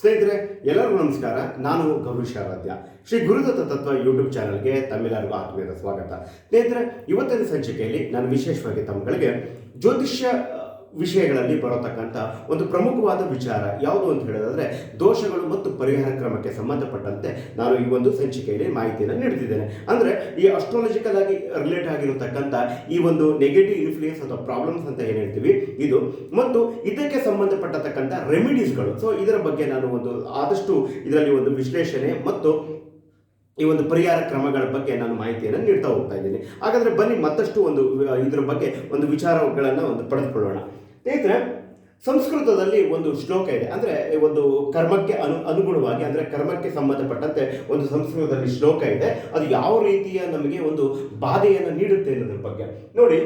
ಸ್ನೇಹಿತರೆ, ಎಲ್ಲರಿಗೂ ನಮಸ್ಕಾರ. ನಾನು ಗೌರೀಶ್ ಆರಾಧ್ಯ ಶ್ರೀ ಗುರುದತ್ತ ತತ್ವ ಯೂಟ್ಯೂಬ್ ಚಾನಲ್ಗೆ ತಮ್ಮೆಲ್ಲರಿಗೂ ಆತ್ಮೀಯದ ಸ್ವಾಗತ. ಸ್ನೇಹಿತರೆ, ಇವತ್ತಿನ ಸಂಚಿಕೆಯಲ್ಲಿ ನಾನು ವಿಶೇಷವಾಗಿ ತಮ್ಮಗಳಿಗೆ ಜ್ಯೋತಿಷ್ಯ ವಿಷಯಗಳಲ್ಲಿ ಬರತಕ್ಕಂಥ ಒಂದು ಪ್ರಮುಖವಾದ ವಿಚಾರ ಯಾವುದು ಅಂತ ಹೇಳೋದಾದರೆ ದೋಷಗಳು ಮತ್ತು ಪರಿಹಾರ ಕ್ರಮಕ್ಕೆ ಸಂಬಂಧಪಟ್ಟಂತೆ ನಾನು ಈ ಒಂದು ಸಂಚಿಕೆಯಲ್ಲಿ ಮಾಹಿತಿಯನ್ನು ನೀಡುತ್ತಿದ್ದೇನೆ ಅಂದರೆ ಈ ಅಸ್ಟ್ರಾಲಜಿಕಲ್ ಆಗಿ ರಿಲೇಟ್ ಆಗಿರತಕ್ಕಂಥ ಈ ಒಂದು ನೆಗೆಟಿವ್ ಇನ್ಫ್ಲೂಯೆನ್ಸ್ ಅಥವಾ ಪ್ರಾಬ್ಲಮ್ಸ್ ಅಂತ ಏನು ಹೇಳ್ತೀವಿ? ಇದು ಮತ್ತು ಇದಕ್ಕೆ ಸಂಬಂಧಪಟ್ಟತಕ್ಕಂಥ ರೆಮಿಡೀಸ್ಗಳು ಸೊ ಇದರ ಬಗ್ಗೆ ನಾನು ಒಂದು ಆದಷ್ಟು ಇದರಲ್ಲಿ ಒಂದು ವಿಶ್ಲೇಷಣೆ ಮತ್ತು ಈ ಒಂದು ಪರಿಹಾರ ಕ್ರಮಗಳ ಬಗ್ಗೆ ನಾನು ಮಾಹಿತಿಯನ್ನು ನೀಡ್ತಾ ಹೋಗ್ತಾ ಇದ್ದೀನಿ. ಹಾಗಾದರೆ ಬನ್ನಿ ಮತ್ತಷ್ಟು ಒಂದು ಇದರ ಬಗ್ಗೆ ಒಂದು ವಿಚಾರಗಳನ್ನು ಒಂದು ಪಡೆದುಕೊಳ್ಳೋಣ. ಸ್ನೇಹಿತರೆ, ಸಂಸ್ಕೃತದಲ್ಲಿ ಒಂದು ಶ್ಲೋಕ ಇದೆ. ಅಂದರೆ ಒಂದು ಕರ್ಮಕ್ಕೆ ಅನು, ಅನುಗುಣವಾಗಿ, ಅಂದರೆ ಕರ್ಮಕ್ಕೆ ಸಂಬಂಧಪಟ್ಟಂತೆ ಒಂದು ಸಂಸ್ಕೃತದಲ್ಲಿ ಶ್ಲೋಕ ಇದೆ. ಅದು ಯಾವ ರೀತಿಯ ನಮಗೆ ಒಂದು ಬಾಧೆಯನ್ನು ನೀಡುತ್ತೆ ಅನ್ನೋದ್ರ ಬಗ್ಗೆ. ನೋಡಿ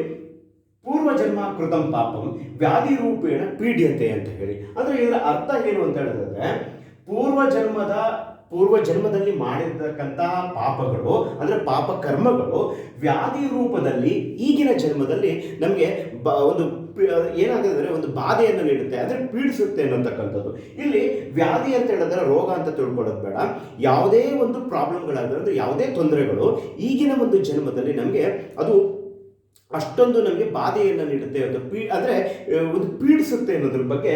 ಪೂರ್ವ ಜನ್ಮ ಕೃತಂ ಪಾಪಂ ವ್ಯಾಧಿ ರೂಪೇಣ ಪೀಡ್ಯತೆ ಅಂತ ಹೇಳಿ. ಅಂದರೆ ಇದರ ಅರ್ಥ ಏನು ಅಂತ ಹೇಳಿದ್ರೆ ಪೂರ್ವ ಜನ್ಮದ ಪೂರ್ವ ಜನ್ಮದಲ್ಲಿ ಮಾಡಿರ್ತಕ್ಕಂತಹ ಪಾಪಗಳು, ಅಂದರೆ ಪಾಪ ಕರ್ಮಗಳು, ವ್ಯಾಧಿ ರೂಪದಲ್ಲಿ ಈಗಿನ ಜನ್ಮದಲ್ಲಿ ನಮಗೆ ಬ, ಒಂದು ಏನಾಗುತ್ತೆ ಅಂದ್ರೆ ಒಂದು ಬಾಧೆಯನ್ನು ನೀಡುತ್ತೆ, ಅಂದರೆ ಪೀಡಿಸುತ್ತೆ ಅನ್ನತಕ್ಕಂಥದ್ದು. ಇಲ್ಲಿ ವ್ಯಾಧಿ ಅಂತ ಹೇಳಿದ್ರೆ ರೋಗ ಅಂತ ತಿಳ್ಕೊಳ್ಳೋದು ಬೇಡ. ಯಾವುದೇ ಒಂದು ಪ್ರಾಬ್ಲಮ್ಗಳಾದ್ರೆ ಅಂದರೆ ಯಾವುದೇ ತೊಂದರೆಗಳು ಈಗಿನ ಒಂದು ಜನ್ಮದಲ್ಲಿ ನಮಗೆ ಅದು ಅಷ್ಟೊಂದು ನಮಗೆ ಬಾಧೆಯನ್ನು ನೀಡುತ್ತೆ ಅಂತ ಪೀ, ಅಂದರೆ ಒಂದು ಪೀಡಿಸುತ್ತೆ ಅನ್ನೋದ್ರ ಬಗ್ಗೆ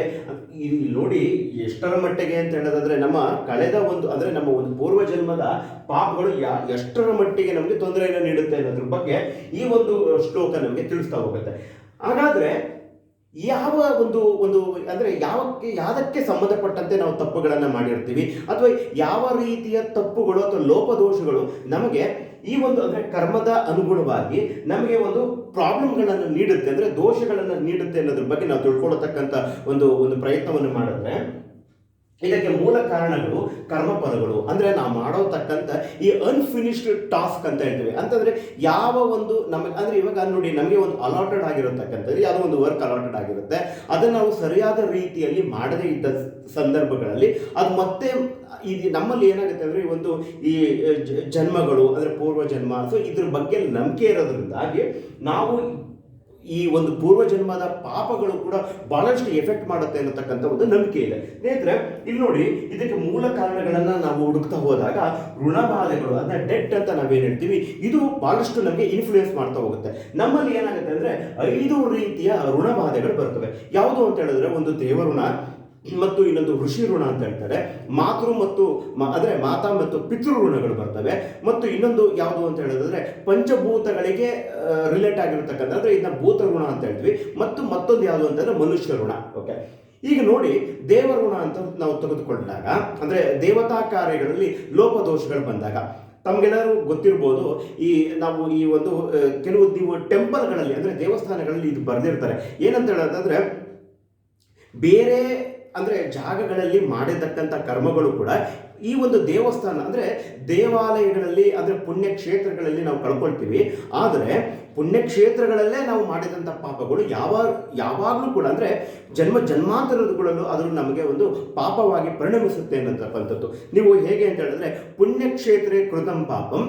ಇಲ್ಲಿ ನೋಡಿ ಎಷ್ಟರ ಮಟ್ಟಿಗೆ ಅಂತ ಹೇಳೋದಾದ್ರೆ ನಮ್ಮ ಕಳೆದ ಒಂದು ಅಂದರೆ ನಮ್ಮ ಒಂದು ಪೂರ್ವ ಜನ್ಮದ ಪಾಪಗಳು ಯಾ ಎಷ್ಟರ ಮಟ್ಟಿಗೆ ನಮಗೆ ತೊಂದರೆಯನ್ನು ನೀಡುತ್ತೆ ಅನ್ನೋದ್ರ ಬಗ್ಗೆ ಈ ಒಂದು ಶ್ಲೋಕ ನಮಗೆ ತಿಳಿಸ್ತಾ ಹೋಗುತ್ತೆ. ಹಾಗಾದ್ರೆ ಯಾವ ಒಂದು ಒಂದು ಅಂದರೆ ಯಾವಕ್ಕೆ ಯಾವುದಕ್ಕೆ ಸಂಬಂಧಪಟ್ಟಂತೆ ನಾವು ತಪ್ಪುಗಳನ್ನು ಮಾಡಿರ್ತೀವಿ? ಅಥವಾ ಯಾವ ರೀತಿಯ ತಪ್ಪುಗಳು ಅಥವಾ ಲೋಪದೋಷಗಳು ನಮಗೆ ಈ ಒಂದು ಅಂದರೆ ಕರ್ಮದ ಅನುಗುಣವಾಗಿ ನಮಗೆ ಒಂದು ಪ್ರಾಬ್ಲಮ್ಗಳನ್ನು ನೀಡುತ್ತೆ, ಅಂದರೆ ದೋಷಗಳನ್ನು ನೀಡುತ್ತೆ ಅನ್ನೋದ್ರ ಬಗ್ಗೆ ನಾವು ತಿಳ್ಕೊಳ್ಳತಕ್ಕಂಥ ಒಂದು ಒಂದು ಪ್ರಯತ್ನವನ್ನು ಮಾಡಿದ್ರೆ ಇದಕ್ಕೆ ಮೂಲ ಕಾರಣಗಳು ಕರ್ಮಪದಗಳು ಅಂದರೆ ನಾವು ಮಾಡೋತಕ್ಕಂಥ ಈ ಅನ್ಫಿನಿಶ್ಡ್ ಟಾಸ್ಕ್ ಅಂತ ಹೇಳ್ತೀವಿ. ಅಂತಂದರೆ ಯಾವ ಒಂದು ನಮಗೆ, ಅಂದರೆ ಇವಾಗ ನೋಡಿ ನಮಗೆ ಒಂದು ಅಲಾಟೆಡ್ ಆಗಿರತಕ್ಕಂಥದ್ದು, ಯಾವುದೋ ಒಂದು ವರ್ಕ್ ಅಲಾಟೆಡ್ ಆಗಿರುತ್ತೆ. ಅದನ್ನು ನಾವು ಸರಿಯಾದ ರೀತಿಯಲ್ಲಿ ಮಾಡದೇ ಇದ್ದ ಸಂದರ್ಭಗಳಲ್ಲಿ ಅದು ಮತ್ತೆ ಇದು ನಮ್ಮಲ್ಲಿ ಏನಾಗುತ್ತೆ ಅಂದರೆ ಈ ಒಂದು ಈ ಜನ್ಮಗಳು, ಅಂದರೆ ಪೂರ್ವ ಜನ್ಮ ಸೊ ಇದ್ರ ಬಗ್ಗೆ ನಂಬಿಕೆ ಇರೋದ್ರಿಂದಾಗಿ ನಾವು ಈ ಒಂದು ಪೂರ್ವ ಜನ್ಮದ ಪಾಪಗಳು ಕೂಡ ಬಹಳಷ್ಟು ಎಫೆಕ್ಟ್ ಮಾಡುತ್ತೆ ಅನ್ನತಕ್ಕಂಥ ಒಂದು ನಂಬಿಕೆ ಇದೆ. ಸ್ನೇಹಿತರೆ, ಇಲ್ಲಿ ನೋಡಿ, ಇದಕ್ಕೆ ಮೂಲ ಕಾರಣಗಳನ್ನ ನಾವು ಹುಡುಕ್ತಾ ಹೋದಾಗ ಋಣಬಾಧೆಗಳು ಅದನ್ನ ಡೆಟ್ ಅಂತ ನಾವೇನ್ ಹೇಳ್ತೀವಿ, ಇದು ಬಹಳಷ್ಟು ನಮಗೆ ಇನ್ಫ್ಲೂಯೆನ್ಸ್ ಮಾಡ್ತಾ ಹೋಗುತ್ತೆ. ನಮ್ಮಲ್ಲಿ ಏನಾಗುತ್ತೆ ಅಂದ್ರೆ ಐದು ರೀತಿಯ ಋಣಬಾಧೆಗಳು ಬರ್ತವೆ. ಯಾವುದು ಅಂತ ಹೇಳಿದ್ರೆ, ಒಂದು ದೇವಋಣ ಮತ್ತು ಇನ್ನೊಂದು ಋಷಿ ಋಣ ಅಂತ ಹೇಳ್ತಾರೆ. ಮಾತೃ ಮತ್ತು ಅಂದ್ರೆ ಮಾತಾ ಮತ್ತು ಪಿತೃ ಋಣಗಳು ಬರ್ತವೆ. ಮತ್ತು ಇನ್ನೊಂದು ಯಾವುದು ಅಂತ ಹೇಳೋದಾದ್ರೆ ಪಂಚಭೂತಗಳಿಗೆ ರಿಲೇಟ್ ಆಗಿರತಕ್ಕಂಥ ಅಂದ್ರೆ ಇದನ್ನ ಭೂತ ಋಣ ಅಂತ ಹೇಳ್ತೀವಿ. ಮತ್ತು ಮತ್ತೊಂದು ಯಾವುದು ಅಂತಂದ್ರೆ ಮನುಷ್ಯ ಋಣ. ಓಕೆ ಈಗ ನೋಡಿ ದೇವಋಣ ಅಂತ ನಾವು ತೆಗೆದುಕೊಂಡಾಗ, ಅಂದ್ರೆ ದೇವತಾ ಕಾರ್ಯಗಳಲ್ಲಿ ಲೋಪದೋಷಗಳು ಬಂದಾಗ, ತಮಗೆಲ್ಲರೂ ಗೊತ್ತಿರ್ಬೋದು, ಈ ನಾವು ಈ ಒಂದು ಕೆಲವು ನೀವು ಟೆಂಪಲ್ಗಳಲ್ಲಿ ಅಂದ್ರೆ ದೇವಸ್ಥಾನಗಳಲ್ಲಿ ಇದು ಬರೆದಿರ್ತಾರೆ. ಏನಂತ ಹೇಳೋದಂದ್ರೆ, ಬೇರೆ ಅಂದರೆ ಜಾಗಗಳಲ್ಲಿ ಮಾಡಿರ್ತಕ್ಕಂಥ ಕರ್ಮಗಳು ಕೂಡ ಈ ಒಂದು ದೇವಸ್ಥಾನ, ಅಂದರೆ ದೇವಾಲಯಗಳಲ್ಲಿ, ಅಂದರೆ ಪುಣ್ಯಕ್ಷೇತ್ರಗಳಲ್ಲಿ ನಾವು ಕಳ್ಕೊಳ್ತೀವಿ. ಆದರೆ ಪುಣ್ಯಕ್ಷೇತ್ರಗಳಲ್ಲೇ ನಾವು ಮಾಡಿದಂಥ ಪಾಪಗಳು ಯಾವ, ಯಾವಾಗಲೂ ಕೂಡ ಅಂದರೆ ಜನ್ಮ ಜನ್ಮಾಂತರಗಳಲ್ಲೂ ಅದು ನಮಗೆ ಒಂದು ಪಾಪವಾಗಿ ಪರಿಣಮಿಸುತ್ತೆ ಅನ್ನತಕ್ಕಂಥದ್ದು. ನೀವು ಹೇಗೆ ಅಂತ ಹೇಳಿದ್ರೆ ಪುಣ್ಯಕ್ಷೇತ್ರ ಕೃತಂ ಪಾಪಂ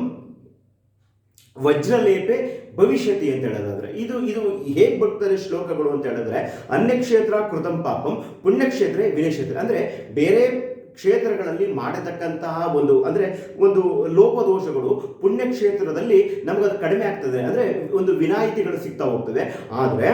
ವಜ್ರಲೇಪೆ ಭವಿಷ್ಯತಿ ಅಂತ ಹೇಳೋದಾದ್ರೆ. ಇದು ಇದು ಹೇಗೆ ಬರ್ತದೆ ಶ್ಲೋಕಗಳು ಅಂತ ಹೇಳಿದ್ರೆ, ಅನ್ಯಕ್ಷೇತ್ರ ಕೃತಂ ಪಾಪಂ, ಪುಣ್ಯಕ್ಷೇತ್ರ ವಿನಯಕ್ಷೇತ್ರ. ಅಂದ್ರೆ ಬೇರೆ ಕ್ಷೇತ್ರಗಳಲ್ಲಿ ಮಾಡತಕ್ಕಂತಹ ಒಂದು, ಅಂದ್ರೆ ಒಂದು ಲೋಪದೋಷಗಳು ಪುಣ್ಯಕ್ಷೇತ್ರದಲ್ಲಿ ನಮಗದು ಕಡಿಮೆ ಆಗ್ತದೆ. ಅಂದ್ರೆ ಒಂದು ವಿನಾಯಿತಿಗಳು ಸಿಗ್ತಾ ಹೋಗ್ತದೆ. ಆದ್ರೆ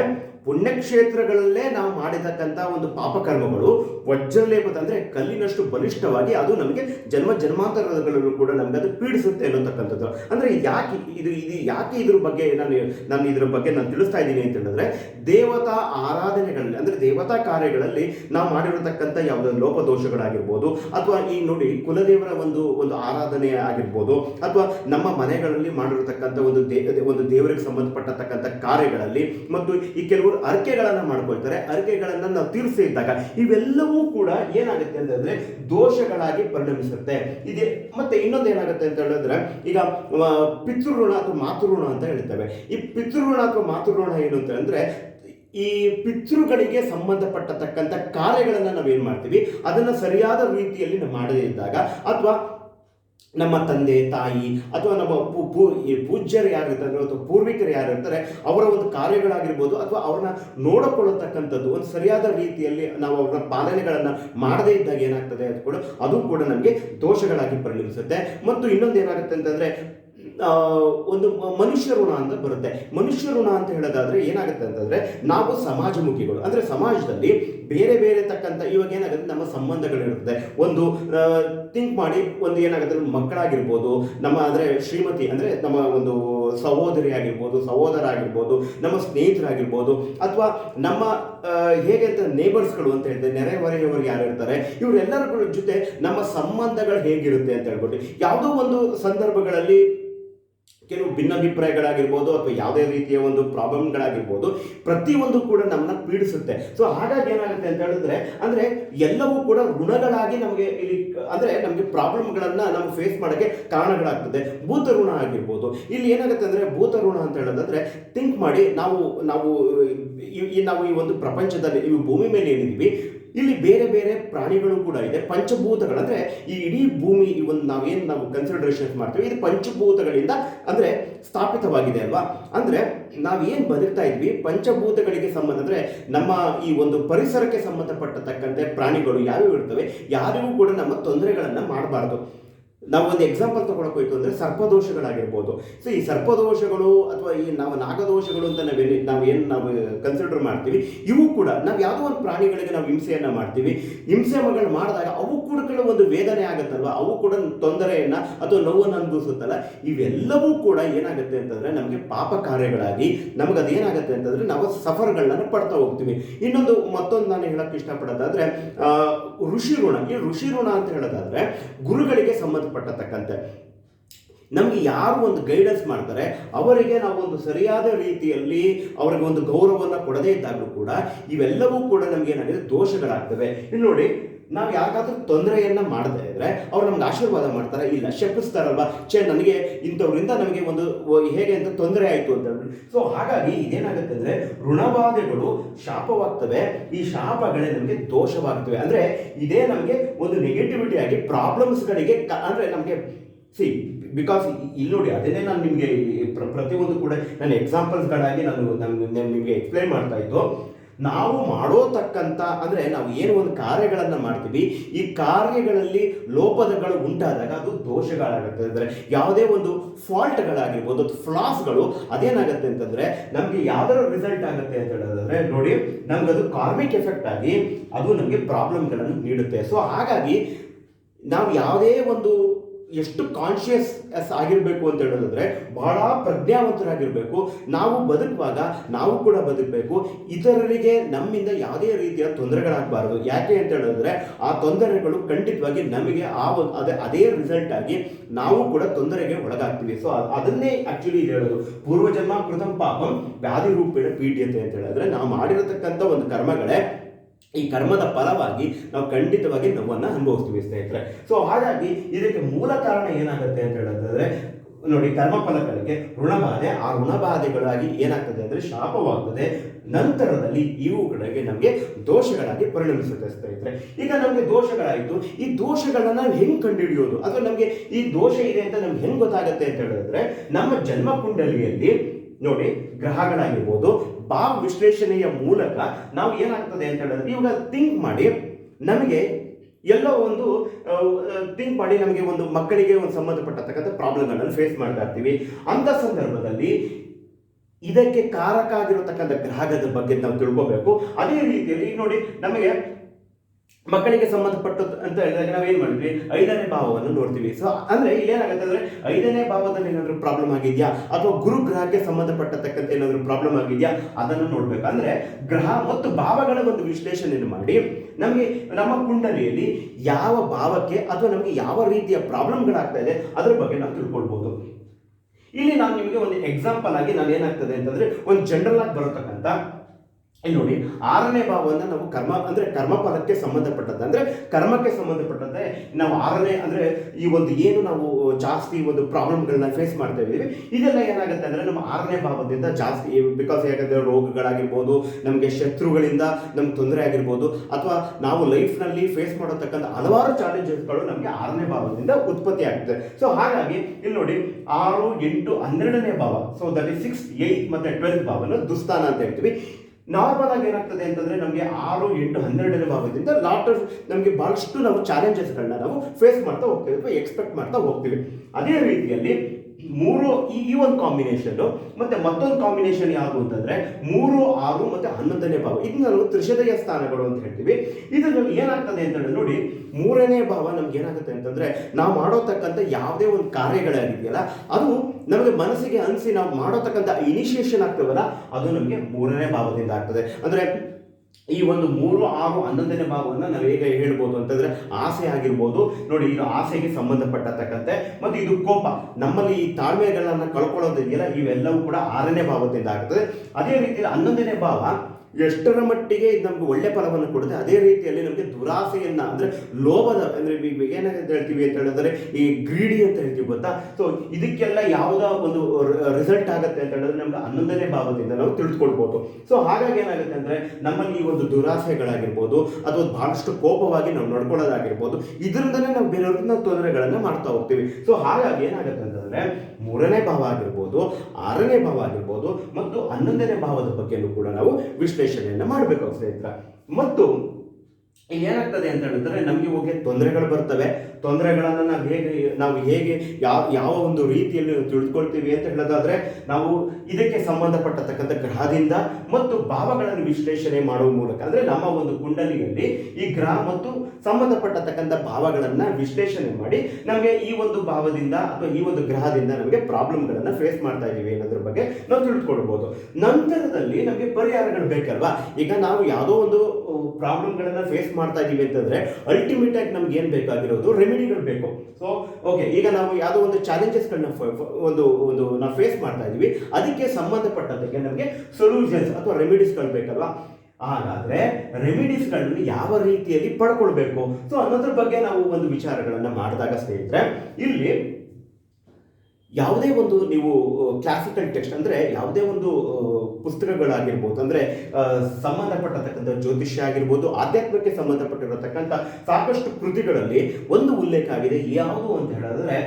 ಪುಣ್ಯಕ್ಷೇತ್ರಗಳಲ್ಲೇ ನಾವು ಮಾಡಿರ್ತಕ್ಕಂಥ ಒಂದು ಪಾಪಕರ್ಮಗಳು ವಜ್ರಲೇಪದ ಅಂದರೆ ಕಲ್ಲಿನಷ್ಟು ಬಲಿಷ್ಠವಾಗಿ ಅದು ನಮಗೆ ಜನ್ಮ ಜನ್ಮಾಂತರಗಳಲ್ಲೂ ಕೂಡ ನಮಗೆ ಅದು ಪೀಡಿಸುತ್ತೆ ಅನ್ನೋತಕ್ಕಂಥದ್ದು. ಅಂದ್ರೆ ಯಾಕೆ ಇದು ಇದು ಯಾಕೆ ಇದ್ರ ಬಗ್ಗೆ ನಾನು ನಾನು ಇದ್ರ ಬಗ್ಗೆ ನಾನು ತಿಳಿಸ್ತಾ ಇದ್ದೀನಿ ಅಂತ ಹೇಳಿದ್ರೆ, ದೇವತಾ ಆರಾಧನೆಗಳಲ್ಲಿ ಅಂದ್ರೆ ದೇವತಾ ಕಾರ್ಯಗಳಲ್ಲಿ ನಾವು ಮಾಡಿರತಕ್ಕಂಥ ಯಾವುದೋ ಲೋಪದೋಷಗಳಾಗಿರ್ಬೋದು, ಅಥವಾ ಈ ನೋಡಿ ಕುಲದೇವರ ಒಂದು ಒಂದು ಆರಾಧನೆ ಆಗಿರ್ಬೋದು, ಅಥವಾ ನಮ್ಮ ಮನೆಗಳಲ್ಲಿ ಮಾಡಿರತಕ್ಕಂಥ ಒಂದು ದೇ ಒಂದು ದೇವರಿಗೆ ಸಂಬಂಧಪಟ್ಟತಕ್ಕಂಥ ಕಾರ್ಯಗಳಲ್ಲಿ, ಮತ್ತು ಈ ಕೆಲವರು ಅರ್ಕೆಗಳನ್ನ ಮಾಡ್ಕೊಳ್ತಾರೆ. ಅರ್ಕೆಗಳನ್ನು ನಾವು ತೀರಿಸಿದ್ದಾಗ ಇವೆಲ್ಲವೂ ಕೂಡ ಏನಾಗುತ್ತೆ ಅಂತಂದ್ರೆ ದೋಷಗಳಾಗಿ ಪರಿಣಮಿಸುತ್ತೆ. ಇದೆ ಮತ್ತೆ ಇನ್ನೊಂದು ಏನಾಗುತ್ತೆ ಅಂತ ಹೇಳಿದ್ರೆ ಈಗ ಪಿತೃಋಣ ಅಥವಾ ಮಾತೃಋಣ ಅಂತ ಹೇಳ್ತೇವೆ. ಈ ಪಿತೃಋಣ ಅಥವಾ ಮಾತೃಋಣ ಏನು ಅಂತ ಅಂದ್ರೆ ಈ ಪಿತೃಗಳಿಗೆ ಸಂಬಂಧಪಟ್ಟತಕ್ಕಂಥ ಕಾರ್ಯಗಳನ್ನು ನಾವೇನು ಮಾಡ್ತೀವಿ? ಅದನ್ನು ಸರಿಯಾದ ರೀತಿಯಲ್ಲಿ ನಾವು ಮಾಡದೇ ಇದ್ದಾಗ ಅಥವಾ ನಮ್ಮ ತಂದೆ, ತಾಯಿ ಅಥವಾ ನಮ್ಮ ಪೂ- ಪೂಜ್ಯರು ಯಾರಿರ್ತಾರೆ ಅಥವಾ ಪೂರ್ವಿಕರು ಯಾರು ಇರ್ತಾರೆ ಅವರ ಒಂದು ಕಾರ್ಯಗಳಾಗಿರ್ಬೋದು ಅಥವಾ ಅವ್ರನ್ನ ನೋಡಿಕೊಳ್ಳತಕ್ಕಂಥದ್ದು ಒಂದು ಸರಿಯಾದ ರೀತಿಯಲ್ಲಿ ನಾವು ಅವ್ರನ್ನ ಪಾಲನೆಗಳನ್ನು ಮಾಡದೇ ಇದ್ದಾಗ ಏನಾಗ್ತದೆ ಅದು ಕೂಡ ಅದು ಕೂಡ ನಮಗೆ ದೋಷಗಳಾಗಿ ಪರಿಣಮಿಸುತ್ತೆ. ಮತ್ತು ಇನ್ನೊಂದು ಏನಾಗುತ್ತೆ ಅಂತಂದ್ರೆ ಒಂದು ಮನುಷ್ಯ ಋಣ ಅಂತ ಬರುತ್ತೆ. ಮನುಷ್ಯ ಋಣ ಅಂತ ಹೇಳೋದಾದ್ರೆ ಏನಾಗುತ್ತೆ ಅಂತಂದ್ರೆ ನಾವು ಸಮಾಜಮುಖಿಗಳು, ಅಂದ್ರೆ ಸಮಾಜದಲ್ಲಿ ಬೇರೆ ಬೇರೆ ತಕ್ಕಂತ ಇವಾಗ ಏನಾಗುತ್ತೆ, ನಮ್ಮ ಸಂಬಂಧಗಳಿರುತ್ತೆ ಒಂದು ಥಿಂಕ್ ಮಾಡಿ ಒಂದು ಏನಾಗುತ್ತೆ ಮಕ್ಕಳಾಗಿರ್ಬೋದು, ನಮ್ಮ ಅಂದ್ರೆ ಶ್ರೀಮತಿ, ಅಂದ್ರೆ ನಮ್ಮ ಒಂದು ಸಹೋದರಿ ಆಗಿರ್ಬೋದು ಸಹೋದರ ಆಗಿರ್ಬೋದು ನಮ್ಮ ಸ್ನೇಹಿತರಾಗಿರ್ಬೋದು, ಅಥವಾ ನಮ್ಮ ಹೇಗೆ ಅಂತ ನೇಬರ್ಸ್ಗಳು ಅಂತ ಹೇಳಿದ್ರೆ ನೆರೆಹೊರೆಯವರು ಯಾರು ಇರ್ತಾರೆ ಇವರೆಲ್ಲರ ಜೊತೆ ನಮ್ಮ ಸಂಬಂಧಗಳು ಹೇಗಿರುತ್ತೆ ಅಂತ ಹೇಳ್ಬಿಟ್ಟು ಯಾವುದೋ ಒಂದು ಸಂದರ್ಭಗಳಲ್ಲಿ ಕೆಲವು ಭಿನ್ನಾಭಿಪ್ರಾಯಗಳಾಗಿರ್ಬೋದು ಅಥವಾ ಯಾವುದೇ ರೀತಿಯ ಒಂದು ಪ್ರಾಬ್ಲಮ್ಗಳಾಗಿರ್ಬೋದು, ಪ್ರತಿಯೊಂದು ಕೂಡ ನಮ್ಮನ್ನ ಪೀಡಿಸುತ್ತೆ. ಸೊ ಹಾಗಾಗಿ ಏನಾಗುತ್ತೆ ಅಂತ ಹೇಳಿದ್ರೆ, ಅಂದ್ರೆ ಎಲ್ಲವೂ ಕೂಡ ಋಣಗಳಾಗಿ ನಮಗೆ ಇಲ್ಲಿ ಅಂದ್ರೆ ನಮಗೆ ಪ್ರಾಬ್ಲಮ್ಗಳನ್ನ ನಾವು ಫೇಸ್ ಮಾಡೋಕ್ಕೆ ಕಾರಣಗಳಾಗ್ತದೆ. ಭೂತ ಋಣ ಆಗಿರ್ಬೋದು. ಇಲ್ಲಿ ಏನಾಗುತ್ತೆ ಅಂದ್ರೆ, ಭೂತ ಋಣ ಅಂತ ಹೇಳೋದಂದ್ರೆ ಥಿಂಕ್ ಮಾಡಿ, ನಾವು ನಾವು ಈ- ನಾವು ಈ ಒಂದು ಪ್ರಪಂಚದಲ್ಲಿ, ಈ ಭೂಮಿ ಮೇಲೆ ಏನಿದ್ದೀವಿ ಇಲ್ಲಿ ಬೇರೆ ಬೇರೆ ಪ್ರಾಣಿಗಳು ಕೂಡ ಇದೆ. ಪಂಚಭೂತಗಳಂದ್ರೆ ಈ ಇಡೀ ಭೂಮಿ ಈ ಒಂದು ನಾವೇನು ನಾವು ಕನ್ಸಿಡರೇಷನ್ ಮಾಡ್ತೀವಿ, ಇದು ಪಂಚಭೂತಗಳಿಂದ ಅಂದ್ರೆ ಸ್ಥಾಪಿತವಾಗಿದೆ ಅಲ್ವಾ? ಅಂದ್ರೆ ನಾವೇನು ಬದುಕ್ತಾ ಇದ್ವಿ, ಪಂಚಭೂತಗಳಿಗೆ ಸಂಬಂಧ ಅಂದ್ರೆ ನಮ್ಮ ಈ ಒಂದು ಪರಿಸರಕ್ಕೆ ಸಂಬಂಧಪಟ್ಟತಕ್ಕಂತೆ ಪ್ರಾಣಿಗಳು ಯಾವ್ಯಾವ ಇರ್ತವೆ, ಯಾರಿಗೂ ಕೂಡ ನಮ್ಮ ತೊಂದರೆಗಳನ್ನ ಮಾಡಬಾರ್ದು. ನಾವು ಒಂದು ಎಕ್ಸಾಂಪಲ್ ತಗೊಳಕ್ ಹೋಯ್ತು ಅಂದ್ರೆ ಸರ್ಪದೋಷಗಳಾಗಿರ್ಬೋದು. ಸೊ ಈ ಸರ್ಪದೋಷಗಳು ಅಥವಾ ಈ ನಾವು ನಾಗದೋಷಗಳು ಅಂತ ನಾವೇನು ನಾವು ಏನು ನಾವು ಕನ್ಸಿಡರ್ ಮಾಡ್ತೀವಿ, ಇವು ಕೂಡ ನಾವು ಯಾವುದೋ ಒಂದು ಪ್ರಾಣಿಗಳಿಗೆ ನಾವು ಹಿಂಸೆಯನ್ನ ಮಾಡ್ತೀವಿ. ಹಿಂಸೆ ಮಗಳು ಮಾಡಿದಾಗ ಅವು ಕೂಡ ಒಂದು ವೇದನೆ ಆಗುತ್ತಲ್ವ? ಅವು ಕೂಡ ತೊಂದರೆಯನ್ನ ಅಥವಾ ನೋವನ್ನು ಅನುಭವಿಸುತ್ತಲ್ಲ? ಇವೆಲ್ಲವೂ ಕೂಡ ಏನಾಗುತ್ತೆ ಅಂತಂದ್ರೆ ನಮಗೆ ಪಾಪ ಕಾರ್ಯಗಳಾಗಿ ನಮಗೆ ಅದೇನಾಗುತ್ತೆ ಅಂತಂದ್ರೆ ನಾವು ಸಫರ್ಗಳನ್ನ ಪಡ್ತಾ ಹೋಗ್ತೀವಿ. ಇನ್ನೊಂದು ಮತ್ತೊಂದು ನಾನು ಹೇಳಕ್ ಇಷ್ಟಪಡೋದಾದ್ರೆ ಋಷಿ ಋಣ. ಈ ಋಷಿ ಋಣ ಅಂತ ಹೇಳೋದಾದ್ರೆ ಗುರುಗಳಿಗೆ ಸಂಬಂಧಪಟ್ಟತಕ್ಕಂತೆ. ನಮಗೆ ಯಾರು ಒಂದು ಗೈಡೆನ್ಸ್ ಮಾಡ್ತಾರೆ, ಅವರಿಗೆ ನಾವು ಒಂದು ಸರಿಯಾದ ರೀತಿಯಲ್ಲಿ ಅವರಿಗೆ ಒಂದು ಗೌರವವನ್ನು ಕೊಡದೇ ಇದ್ದಾಗಲೂ ಕೂಡ ಇವೆಲ್ಲವೂ ಕೂಡ ನಮಗೆ ಏನಾಗಿದೆ, ದೋಷಗಳಾಗ್ತವೆ. ಇಲ್ಲಿ ನೋಡಿ ನಾವು ಯಾಕಾದ್ರೂ ತೊಂದರೆಯನ್ನ ಮಾಡದೇ ಇದ್ರೆ ಅವ್ರು ನಮ್ಗೆ ಆಶೀರ್ವಾದ ಮಾಡ್ತಾರೆ, ಇಲ್ಲ ಶಪಿಸ್ತಾರಲ್ವಾ ಚೆ ನನಗೆ ಇಂಥವ್ರಿಂದ ನಮಗೆ ಒಂದು ಹೇಗೆ ಅಂತ ತೊಂದರೆ ಆಯಿತು ಅಂತ ಹೇಳ್ಬಿಟ್ಟು. ಸೊ ಹಾಗಾಗಿ ಇದೇನಾಗುತ್ತೆ ಅಂದ್ರೆ ಋಣಬಾಧೆಗಳು ಶಾಪವಾಗ್ತವೆ, ಈ ಶಾಪಗಳೇ ನಮಗೆ ದೋಷವಾಗ್ತವೆ. ಅಂದ್ರೆ ಇದೇ ನಮಗೆ ಒಂದು ನೆಗೆಟಿವಿಟಿ ಆಗಿ ಪ್ರಾಬ್ಲಮ್ಸ್ಗಳಿಗೆ ಅಂದ್ರೆ ನಮಗೆ ಸಿ ಬಿಕಾಸ್ ಇಲ್ಲಿ ನೋಡಿ, ಅದನ್ನೇ ನಾನು ನಿಮಗೆ ಪ್ರತಿಯೊಂದು ಕೂಡ, ನಾನು ಎಕ್ಸಾಂಪಲ್ಸ್ಗಳಾಗಿ ನಾನು ನಾನು ನಿಮಗೆ ಎಕ್ಸ್ಪ್ಲೈನ್ ಮಾಡ್ತಾ ಇದ್ದು. ನಾವು ಮಾಡೋತಕ್ಕಂಥ ಅಂದರೆ ನಾವು ಏನು ಒಂದು ಕಾರ್ಯಗಳನ್ನು ಮಾಡ್ತೀವಿ, ಈ ಕಾರ್ಯಗಳಲ್ಲಿ ಲೋಪದಗಳು ಉಂಟಾದಾಗ ಅದು ದೋಷಗಳಾಗುತ್ತೆ. ಅಂದರೆ ಯಾವುದೇ ಒಂದು ಫಾಲ್ಟ್ಗಳಾಗಿರ್ಬೋದು ಫ್ಲಾಸ್ಗಳು ಅದೇನಾಗುತ್ತೆ ಅಂತಂದರೆ, ನಮಗೆ ಯಾವ್ದಾರ ರಿಸಲ್ಟ್ ಆಗುತ್ತೆ ಅಂತ ಹೇಳೋದಾದ್ರೆ, ನೋಡಿ ನಮ್ಗೆ ಅದು ಕಾರ್ಮಿಕ್ ಎಫೆಕ್ಟ್ ಆಗಿ ಅದು ನಮಗೆ ಪ್ರಾಬ್ಲಮ್ಗಳನ್ನು ನೀಡುತ್ತೆ. ಸೊ ಹಾಗಾಗಿ, ನಾವು ಯಾವುದೇ ಒಂದು ಎಷ್ಟು ಕಾನ್ಶಿಯಸ್ ಆಗಿರಬೇಕು ಅಂತ ಹೇಳೋದಾದ್ರೆ, ಬಹಳ ಪ್ರಜ್ಞಾವಂತರಾಗಿರಬೇಕು, ನಾವು ಬದುಕುವಾಗ ನಾವು ಕೂಡ ಬದುಕಬೇಕು. ಇತರರಿಗೆ ನಮ್ಮಿಂದ ಯಾವುದೇ ರೀತಿಯ ತೊಂದರೆಗಳಾಗಬಾರದು. ಯಾಕೆ ಅಂತ ಹೇಳಿದ್ರೆ ಆ ತೊಂದರೆಗಳು ಖಂಡಿತವಾಗಿ ನಮಗೆ ಆ ಅದೇ ಅದೇ ರಿಸಲ್ಟ್ ಆಗಿ ನಾವು ಕೂಡ ತೊಂದರೆಗೆ ಒಳಗಾಗ್ತೀವಿ. ಸೊ ಅದನ್ನೇ ಆಕ್ಚುಲಿ ಇದು ಹೇಳೋದು. ಪೂರ್ವಜನ್ಮ ಕೃತಂ ಪಾಪಂ ವ್ಯಾಧಿ ರೂಪೇಣ ಪೀಡ್ಯತೆ ಅಂತ ಹೇಳಿದ್ರೆ ನಾವು ಮಾಡಿರತಕ್ಕಂಥ ಒಂದು ಕರ್ಮಗಳೇ ಈ ಕರ್ಮದ ಫಲವಾಗಿ ನಾವು ಖಂಡಿತವಾಗಿ ನೋವನ್ನು ಅನುಭವಿಸ್ತೀವಿ ಸ್ನೇಹಿತರೆ. ಸೊ ಹಾಗಾಗಿ ಇದಕ್ಕೆ ಮೂಲ ಕಾರಣ ಏನಾಗುತ್ತೆ ಅಂತ ಹೇಳಿದ್ರೆ ನೋಡಿ ಕರ್ಮಫಲಗಳಿಗೆ ಋಣಬಾಧೆ, ಆ ಋಣಬಾಧೆಗಳಾಗಿ ಏನಾಗ್ತದೆ ಅಂದರೆ ಶಾಪವಾಗ್ತದೆ. ನಂತರದಲ್ಲಿ ಇವುಗಳಿಗೆ ನಮಗೆ ದೋಷಗಳಾಗಿ ಪರಿಣಮಿಸುತ್ತೆ ಸ್ನೇಹಿತರೆ. ಈಗ ನಮಗೆ ದೋಷಗಳಾಯಿತು. ಈ ದೋಷಗಳನ್ನ ನಾವು ಹೆಂಗೆ ಕಂಡುಹಿಡಿಯೋದು? ಅಥವಾ ನಮಗೆ ಈ ದೋಷ ಇದೆ ಅಂತ ನಮ್ಗೆ ಹೆಂಗೆ ಗೊತ್ತಾಗುತ್ತೆ ಅಂತ ಹೇಳಿದ್ರೆ, ನಮ್ಮ ಜನ್ಮ ಕುಂಡಲಿಯಲ್ಲಿ ನೋಡಿ, ಗ್ರಹಗಳಾಗಿರ್ಬೋದು, ಭಾವ ವಿಶ್ಲೇಷಣೆಯ ಮೂಲಕ ನಾವು ಏನಾಗ್ತದೆ ಅಂತ ಹೇಳಿದ್ರೆ, ಇವಾಗ ಥಿಂಕ್ ಮಾಡಿ, ನಮಗೆ ಎಲ್ಲೋ ಒಂದು ಥಿಂಕ್ ಮಾಡಿ ನಮಗೆ ಒಂದು ಮಕ್ಕಳಿಗೆ ಒಂದು ಸಂಬಂಧಪಟ್ಟತಕ್ಕಂಥ ಪ್ರಾಬ್ಲಮ್ಗಳನ್ನು ಫೇಸ್ ಮಾಡ್ತಾ ಇರ್ತೀವಿ. ಅಂತ ಸಂದರ್ಭದಲ್ಲಿ ಇದಕ್ಕೆ ಕಾರಕ ಆಗಿರತಕ್ಕಂಥ ಗ್ರಹದ ಬಗ್ಗೆ ನಾವು ತಿಳ್ಕೋಬೇಕು. ಅದೇ ರೀತಿಯಲ್ಲಿ ನೋಡಿ, ನಮಗೆ ಮಕ್ಕಳಿಗೆ ಸಂಬಂಧಪಟ್ಟ ಅಂತ ಹೇಳಿದಾಗ ನಾವು ಏನು ಮಾಡಿದ್ವಿ? ಐದನೇ ಭಾವವನ್ನು ನೋಡ್ತೀವಿ. ಸೊ ಅಂದ್ರೆ ಇಲ್ಲಿ ಏನಾಗುತ್ತೆ ಅಂದ್ರೆ ಐದನೇ ಭಾವದಲ್ಲಿ ಏನಾದರೂ ಪ್ರಾಬ್ಲಮ್ ಆಗಿದೆಯಾ? ಅಥವಾ ಗುರು ಗ್ರಹಕ್ಕೆ ಏನಾದರೂ ಏನಾದ್ರು ಪ್ರಾಬ್ಲಮ್ ಆಗಿದೆಯಾ? ಅದನ್ನು ನೋಡ್ಬೇಕು. ಅಂದ್ರೆ ಗ್ರಹ ಮತ್ತು ಭಾವಗಳ ಒಂದು ವಿಶ್ಲೇಷಣೆಯನ್ನು ಮಾಡಿ ನಮಗೆ ನಮ್ಮ ಕುಂಡಲಿಯಲ್ಲಿ ಯಾವ ಭಾವಕ್ಕೆ ಅಥವಾ ನಮಗೆ ಯಾವ ರೀತಿಯ ಪ್ರಾಬ್ಲಮ್ಗಳಾಗ್ತಾ ಇದೆ, ಅದ್ರ ಬಗ್ಗೆ ನಾವು ತಿಳ್ಕೊಳ್ಬಹುದು ಇಲ್ಲಿ ನಾನು ನಿಮಗೆ ಒಂದು ಎಕ್ಸಾಂಪಲ್ ಆಗಿ ನಾನು ಏನಾಗ್ತದೆ ಅಂತಂದ್ರೆ, ಒಂದು ಜನರಲ್ ಆಗಿ ಬರತಕ್ಕಂಥ ಇಲ್ಲಿ ನೋಡಿ, ಆರನೇ ಭಾವವನ್ನು ನಾವು ಕರ್ಮ, ಅಂದರೆ ಕರ್ಮಫಲಕ್ಕೆ ಸಂಬಂಧಪಟ್ಟದ್ದು. ಅಂದರೆ ಕರ್ಮಕ್ಕೆ ಸಂಬಂಧಪಟ್ಟಂತೆ ನಾವು ಆರನೇ, ಅಂದರೆ ಈ ಒಂದು ಏನು ನಾವು ಜಾಸ್ತಿ ಒಂದು ಪ್ರಾಬ್ಲಮ್ಗಳನ್ನ ಫೇಸ್ ಮಾಡ್ತಾ ಇದ್ದೀವಿ. ಇದೆಲ್ಲ ಏನಾಗುತ್ತೆ ಅಂದರೆ ನಮ್ಮ ಆರನೇ ಭಾವದಿಂದ ಜಾಸ್ತಿ ಬಿಕಾಸ್ ಯಾಕಂದರೆ ರೋಗಗಳಾಗಿರ್ಬೋದು, ನಮಗೆ ಶತ್ರುಗಳಿಂದ ನಮ್ಗೆ ತೊಂದರೆ ಆಗಿರ್ಬೋದು, ಅಥವಾ ನಾವು ಲೈಫ್ನಲ್ಲಿ ಫೇಸ್ ಮಾಡತಕ್ಕಂಥ ಹಲವಾರು ಚಾಲೆಂಜಸ್ಗಳು ನಮಗೆ ಆರನೇ ಭಾವದಿಂದ ಉತ್ಪತ್ತಿ ಆಗ್ತದೆ. ಸೊ ಹಾಗಾಗಿ ಇಲ್ಲಿ ನೋಡಿ, ಆರು ಎಂಟು ಹನ್ನೆರಡನೇ ಭಾವ. So that is six eight ಮತ್ತು ಟ್ವೆಲ್ತ್ ಭಾವನ ದುಸ್ಥಾನ ಅಂತ ಹೇಳ್ತೀವಿ. ನಾರ್ಮಲ್ ಆಗಿ ಏನಾಗ್ತದೆ ಅಂತಂದ್ರೆ ನಮಗೆ ಆರು, ಎಂಟು ಹನ್ನೆರಡನೇ ಭಾಗದಿಂದ ಲಾಟ್ ಆಫ್ ನಮಗೆ ಬಹಳಷ್ಟು ನಾವು ಚಾಲೆಂಜಸ್ಗಳನ್ನ ನಾವು ಫೇಸ್ ಮಾಡ್ತಾ ಹೋಗ್ತೀವಿ ಅಥವಾ ಎಕ್ಸ್ಪೆಕ್ಟ್ ಮಾಡ್ತಾ ಹೋಗ್ತೀವಿ. ಅದೇ ರೀತಿಯಲ್ಲಿ ಮೂರು ಈ ಒಂದು ಕಾಂಬಿನೇಷನ್ ಮತ್ತೆ ಮತ್ತೊಂದು ಕಾಂಬಿನೇಷನ್ ಯಾವುದು ಅಂತಂದ್ರೆ ಮೂರು, ಆರು ಮತ್ತೆ ಹನ್ನೊಂದನೇ ಭಾವ. ಇದನ್ನ ನಾವು ತ್ರಿಶದಯ ಸ್ಥಾನಗಳು ಅಂತ ಹೇಳ್ತೀವಿ. ಇದರಲ್ಲಿ ಏನಾಗ್ತದೆ ಅಂತಂದ್ರೆ ನೋಡಿ, ಮೂರನೇ ಭಾವ ನಮ್ಗೆ ಏನಾಗುತ್ತೆ ಅಂತಂದ್ರೆ ನಾವು ಮಾಡೋತಕ್ಕಂಥ ಯಾವುದೇ ಒಂದು ಕಾರ್ಯಗಳಾಗಿದೆಯಲ್ಲ, ಅದು ನಮಗೆ ಮನಸ್ಸಿಗೆ ಅನಿಸಿ ನಾವು ಮಾಡೋತಕ್ಕಂಥ ಇನಿಷಿಯೇಷನ್ ಆಗ್ತವಲ್ಲ, ಅದು ನಮಗೆ ಮೂರನೇ ಭಾವದಿಂದ ಆಗ್ತದೆ. ಅಂದ್ರೆ ಈ ಒಂದು ಮೂರು, ಆರು, ಹನ್ನೊಂದನೇ ಭಾಗವನ್ನು ನಾವು ಹೇಗೆ ಹೇಳ್ಬೋದು ಅಂತಂದ್ರೆ ಆಸೆ ಆಗಿರ್ಬೋದು. ನೋಡಿ, ಇದು ಆಸೆಗೆ ಸಂಬಂಧಪಟ್ಟತಕ್ಕಂತೆ. ಮತ್ತು ಇದು ಕೋಪ. ನಮ್ಮಲ್ಲಿ ಈ ತಾಳ್ಮೆಗಳನ್ನು ಕಳ್ಕೊಳ್ಳೋದಿದೆಯಲ್ಲ ಇವೆಲ್ಲವೂ ಕೂಡ ಆರನೇ ಭಾವದಿಂದ ಆಗ್ತದೆ. ಅದೇ ರೀತಿಯಲ್ಲಿ ಹನ್ನೊಂದನೇ ಭಾವ ಎಷ್ಟರ ಮಟ್ಟಿಗೆ ಇದು ನಮ್ಗೆ ಒಳ್ಳೆ ಫಲವನ್ನು ಕೊಡುತ್ತೆ, ಅದೇ ರೀತಿಯಲ್ಲಿ ನಮಗೆ ದುರಾಸೆಯನ್ನ, ಅಂದ್ರೆ ಲೋಭದ, ಅಂದ್ರೆ ಏನಂತ ಹೇಳ್ತೀವಿ ಅಂತ ಹೇಳಿದ್ರೆ ಈ ಗ್ರೀಡಿ ಅಂತ ಹೇಳ್ತೀವಿ ಗೊತ್ತಾ? ಸೊ ಇದಕ್ಕೆಲ್ಲ ಯಾವುದ ಒಂದು ರಿಸಲ್ಟ್ ಆಗುತ್ತೆ ಅಂತ ಹೇಳಿದ್ರೆ ನಮ್ಗೆ ಹನ್ನೊಂದನೇ ಭಾವದಿಂದ ನಾವು ತಿಳಿದುಕೊಳ್ಬೋದು ಸೊ ಹಾಗಾಗಿ ಏನಾಗುತ್ತೆ ಅಂದ್ರೆ ನಮ್ಮಲ್ಲಿ ಈ ಒಂದು ದುರಾಸೆಗಳಾಗಿರ್ಬೋದು, ಅಥವಾ ಬಹಳಷ್ಟು ಕೋಪವಾಗಿ ನಾವು ನೋಡ್ಕೊಳ್ಳೋದಾಗಿರ್ಬೋದು, ಇದರಿಂದನೇ ನಾವು ಬೇರೆಯವ್ರನ್ನ ತೊಂದರೆಗಳನ್ನ ಮಾಡ್ತಾ ಹೋಗ್ತೀವಿ. ಸೊ ಹಾಗಾಗಿ ಏನಾಗುತ್ತೆ ಅಂತಂದ್ರೆ ಮೂರನೇ ಭಾವ ಆಗಿರ್ಬೋದು, ಆರನೇ ಭಾವ ಆಗಿರ್ಬೋದು ಮತ್ತು ಹನ್ನೊಂದನೇ ಭಾವದ ಬಗ್ಗೆಯೂ ಕೂಡ ನಾವು ವಿಶ್ಲೇಷಣೆಯನ್ನು ಮಾಡಬೇಕು ಸ್ನೇಹಿತರ. ಮತ್ತು ಏನಾಗ್ತದೆ ಅಂತ ಹೇಳಿದ್ರೆ ನಮಗೆ ಹೋಗಿ ತೊಂದರೆಗಳು ಬರ್ತವೆ. ತೊಂದರೆಗಳನ್ನು ನಾವು ಹೇಗೆ ನಾವು ಹೇಗೆ ಯಾವ ಯಾವ ಒಂದು ರೀತಿಯಲ್ಲಿ ತಿಳಿದುಕೊಳ್ತೀವಿ ಅಂತ ಹೇಳೋದಾದ್ರೆ ನಾವು ಇದಕ್ಕೆ ಸಂಬಂಧಪಟ್ಟತಕ್ಕಂಥ ಗ್ರಹದಿಂದ ಮತ್ತು ಭಾವಗಳನ್ನು ವಿಶ್ಲೇಷಣೆ ಮಾಡುವ ಮೂಲಕ, ಅಂದ್ರೆ ನಮ್ಮ ಒಂದು ಕುಂಡಲಿಯಲ್ಲಿ ಈ ಗ್ರಹ ಮತ್ತು ಸಂಬಂಧಪಟ್ಟತಕ್ಕಂಥ ಭಾವಗಳನ್ನು ವಿಶ್ಲೇಷಣೆ ಮಾಡಿ ನಮಗೆ ಈ ಒಂದು ಭಾವದಿಂದ ಅಥವಾ ಈ ಒಂದು ಗ್ರಹದಿಂದ ನಮಗೆ ಪ್ರಾಬ್ಲಮ್ಗಳನ್ನು ಫೇಸ್ ಮಾಡ್ತಾ ಇದ್ದೀವಿ ಅನ್ನೋದ್ರ ಬಗ್ಗೆ ನಾವು ತಿಳ್ಕೊಳ್ಬೋದು. ನಂತರದಲ್ಲಿ ನಮಗೆ ಪರಿಹಾರಗಳು ಬೇಕಲ್ವಾ? ಈಗ ನಾವು ಯಾವುದೋ ಒಂದು, ಪ್ರಾಬ್ಲಮ್ಗಳನ್ನು ಫೇಸ್ ಮಾಡ್ತಾ ಇದ್ದೀವಿ ಅಂತಂದ್ರೆ ಅಲ್ಟಿಮೇಟ್ ಆಗಿ ನಮ್ಗೆ ಏನು ಬೇಕಾಗಿರೋದು ರೆಮಿಡಿಗಳು ಬೇಕು ಸೊ ಓಕೆ ಈಗ ನಾವು ಯಾವುದೋ ಒಂದು ಚಾಲೆಂಜಸ್ಗಳನ್ನ ಒಂದು ಒಂದು ನಾವು ಫೇಸ್ ಮಾಡ್ತಾ ಇದೀವಿ ಅದಕ್ಕೆ ಸಂಬಂಧಪಟ್ಟದಕ್ಕೆ ನಮಗೆ ಸೊಲ್ಯೂಷನ್ಸ್ ಅಥವಾ ರೆಮಿಡೀಸ್ಗಳು ಬೇಕಲ್ವಾ? ಹಾಗಾದ್ರೆ ರೆಮಿಡೀಸ್ಗಳನ್ನು ಯಾವ ರೀತಿಯಲ್ಲಿ ಪಡ್ಕೊಳ್ಬೇಕು? ಸೊ ಅನ್ನೋದ್ರ ಬಗ್ಗೆ ನಾವು ಒಂದು ವಿಚಾರಗಳನ್ನ ಮಾಡಿದಾಗ ಸ್ನೇಹಿತರೆ, ಇಲ್ಲಿ ಯಾವುದೇ ಒಂದು ನೀವು ಕ್ಲಾಸಿಕಲ್ ಟೆಕ್ಸ್ಟ್ ಅಂದರೆ ಯಾವುದೇ ಒಂದು ಪುಸ್ತಕಗಳಾಗಿರ್ಬೋದು, ಅಂದರೆ ಸಂಬಂಧಪಟ್ಟತಕ್ಕಂಥ ಜ್ಯೋತಿಷ್ಯ ಆಗಿರ್ಬೋದು, ಆಧ್ಯಾತ್ಮಕ್ಕೆ ಸಂಬಂಧಪಟ್ಟಿರತಕ್ಕಂಥ ಸಾಕಷ್ಟು ಕೃತಿಗಳಲ್ಲಿ ಒಂದು ಉಲ್ಲೇಖ ಆಗಿದೆ. ಯಾವುದು ಅಂತ ಹೇಳಿದ್ರೆ,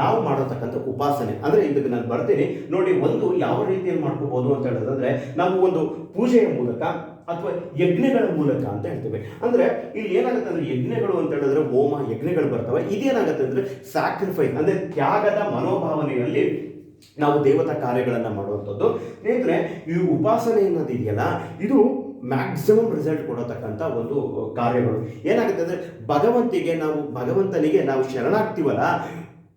ನಾವು ಮಾಡತಕ್ಕಂಥ ಉಪಾಸನೆ. ಅಂದರೆ ಇದಕ್ಕೆ ನಾನು ಬರ್ತೀನಿ. ನೋಡಿ, ಒಂದು ಯಾವ ರೀತಿಯಲ್ಲಿ ಮಾಡ್ಕೋಬೋದು ಅಂತ ಹೇಳೋದಂದ್ರೆ ನಾವು ಒಂದು ಪೂಜೆಯ ಮೂಲಕ ಅಥವಾ ಯಜ್ಞಗಳ ಮೂಲಕ ಅಂತ ಹೇಳ್ತೇವೆ. ಅಂದ್ರೆ ಇಲ್ಲಿ ಏನಾಗುತ್ತೆ ಅಂದ್ರೆ ಯಜ್ಞಗಳು ಅಂತ ಹೇಳಿದ್ರೆ ಹೋಮ, ಯಜ್ಞಗಳು ಬರ್ತವೆ. ಇದೇನಾಗುತ್ತೆ ಅಂದ್ರೆ ಸ್ಯಾಕ್ರಿಫೈಸ್ ಅಂದ್ರೆ ತ್ಯಾಗದ ಮನೋಭಾವನೆಯಲ್ಲಿ ನಾವು ದೇವತಾ ಕಾರ್ಯಗಳನ್ನು ಮಾಡುವಂಥದ್ದು. ಸ್ನೇಹಿತರೆ, ಈ ಉಪಾಸನೆ ಅನ್ನೋದಿದೆಯಲ್ಲ ಇದು ಮ್ಯಾಕ್ಸಿಮಮ್ ರಿಸಲ್ಟ್ ಕೊಡತಕ್ಕಂಥ ಒಂದು ಕಾರ್ಯಗಳು. ಏನಾಗುತ್ತೆ ಅಂದ್ರೆ ಭಗವಂತಿಗೆ ನಾವು, ಭಗವಂತನಿಗೆ ನಾವು ಶರಣಾಗ್ತೀವಲ್ಲ,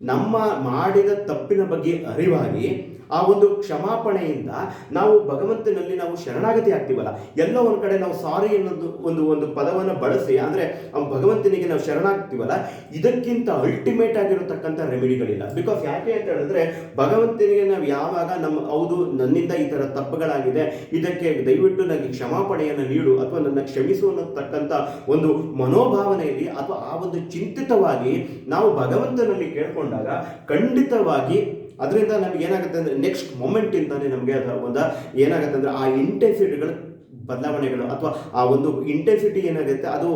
ನಮ್ಮ ಮಾಡಿದ ತಪ್ಪಿನ ಬಗ್ಗೆ ಅರಿವಾಗಿ ಆ ಒಂದು ಕ್ಷಮಾಪಣೆಯಿಂದ ನಾವು ಭಗವಂತನಲ್ಲಿ ನಾವು ಶರಣಾಗತಿ ಆಗ್ತೀವಲ್ಲ? ಎಲ್ಲೋ ಒಂದು ಕಡೆ ನಾವು ಸಾರಿ ಅನ್ನೋದು ಒಂದು ಒಂದು ಪದವನ್ನು ಬಳಸಿ, ಅಂದರೆ ಭಗವಂತನಿಗೆ ನಾವು ಶರಣಾಗ್ತೀವಲ್ಲ? ಇದಕ್ಕಿಂತ ಅಲ್ಟಿಮೇಟ್ ಆಗಿರತಕ್ಕಂಥ ರೆಮಿಡಿಗಳಿಲ್ಲ. ಬಿಕಾಸ್ ಯಾಕೆ ಅಂತ ಹೇಳಿದ್ರೆ, ಭಗವಂತನಿಗೆ ನಾವು ಯಾವಾಗ ನಮ್ಮ ಹೌದು, ನನ್ನಿಂದ ಈ ಥರ ತಪ್ಪುಗಳಾಗಿದೆ, ಇದಕ್ಕೆ ದಯವಿಟ್ಟು ನನಗೆ ಕ್ಷಮಾಪಣೆಯನ್ನು ನೀಡು, ಅಥವಾ ನನ್ನ ಕ್ಷಮಿಸು ಅನ್ನತಕ್ಕಂಥ ಒಂದು ಮನೋಭಾವನೆಯಲ್ಲಿ, ಅಥವಾ ಆ ಒಂದು ಚಿಂತಿತವಾಗಿ ನಾವು ಭಗವಂತನಲ್ಲಿ ಕೇಳ್ಕೊಂಡಾಗ ಖಂಡಿತವಾಗಿ ಅದರಿಂದ ನಮ್ಗೆ ಏನಾಗುತ್ತೆ ಅಂದರೆ ನೆಕ್ಸ್ಟ್ ಮೊಮೆಂಟ್ ಇಂದಾನೆ ನಮಗೆ ಅದರ ಒಂದು ಏನಾಗುತ್ತೆ ಅಂದರೆ ಆ ಇಂಟೆನ್ಸಿಟಿಗಳು ಬದಲಾವಣೆಗಳು ಅಥವಾ ಆ ಒಂದು ಇಂಟೆನ್ಸಿಟಿ ಏನಾಗುತ್ತೆ ಅದು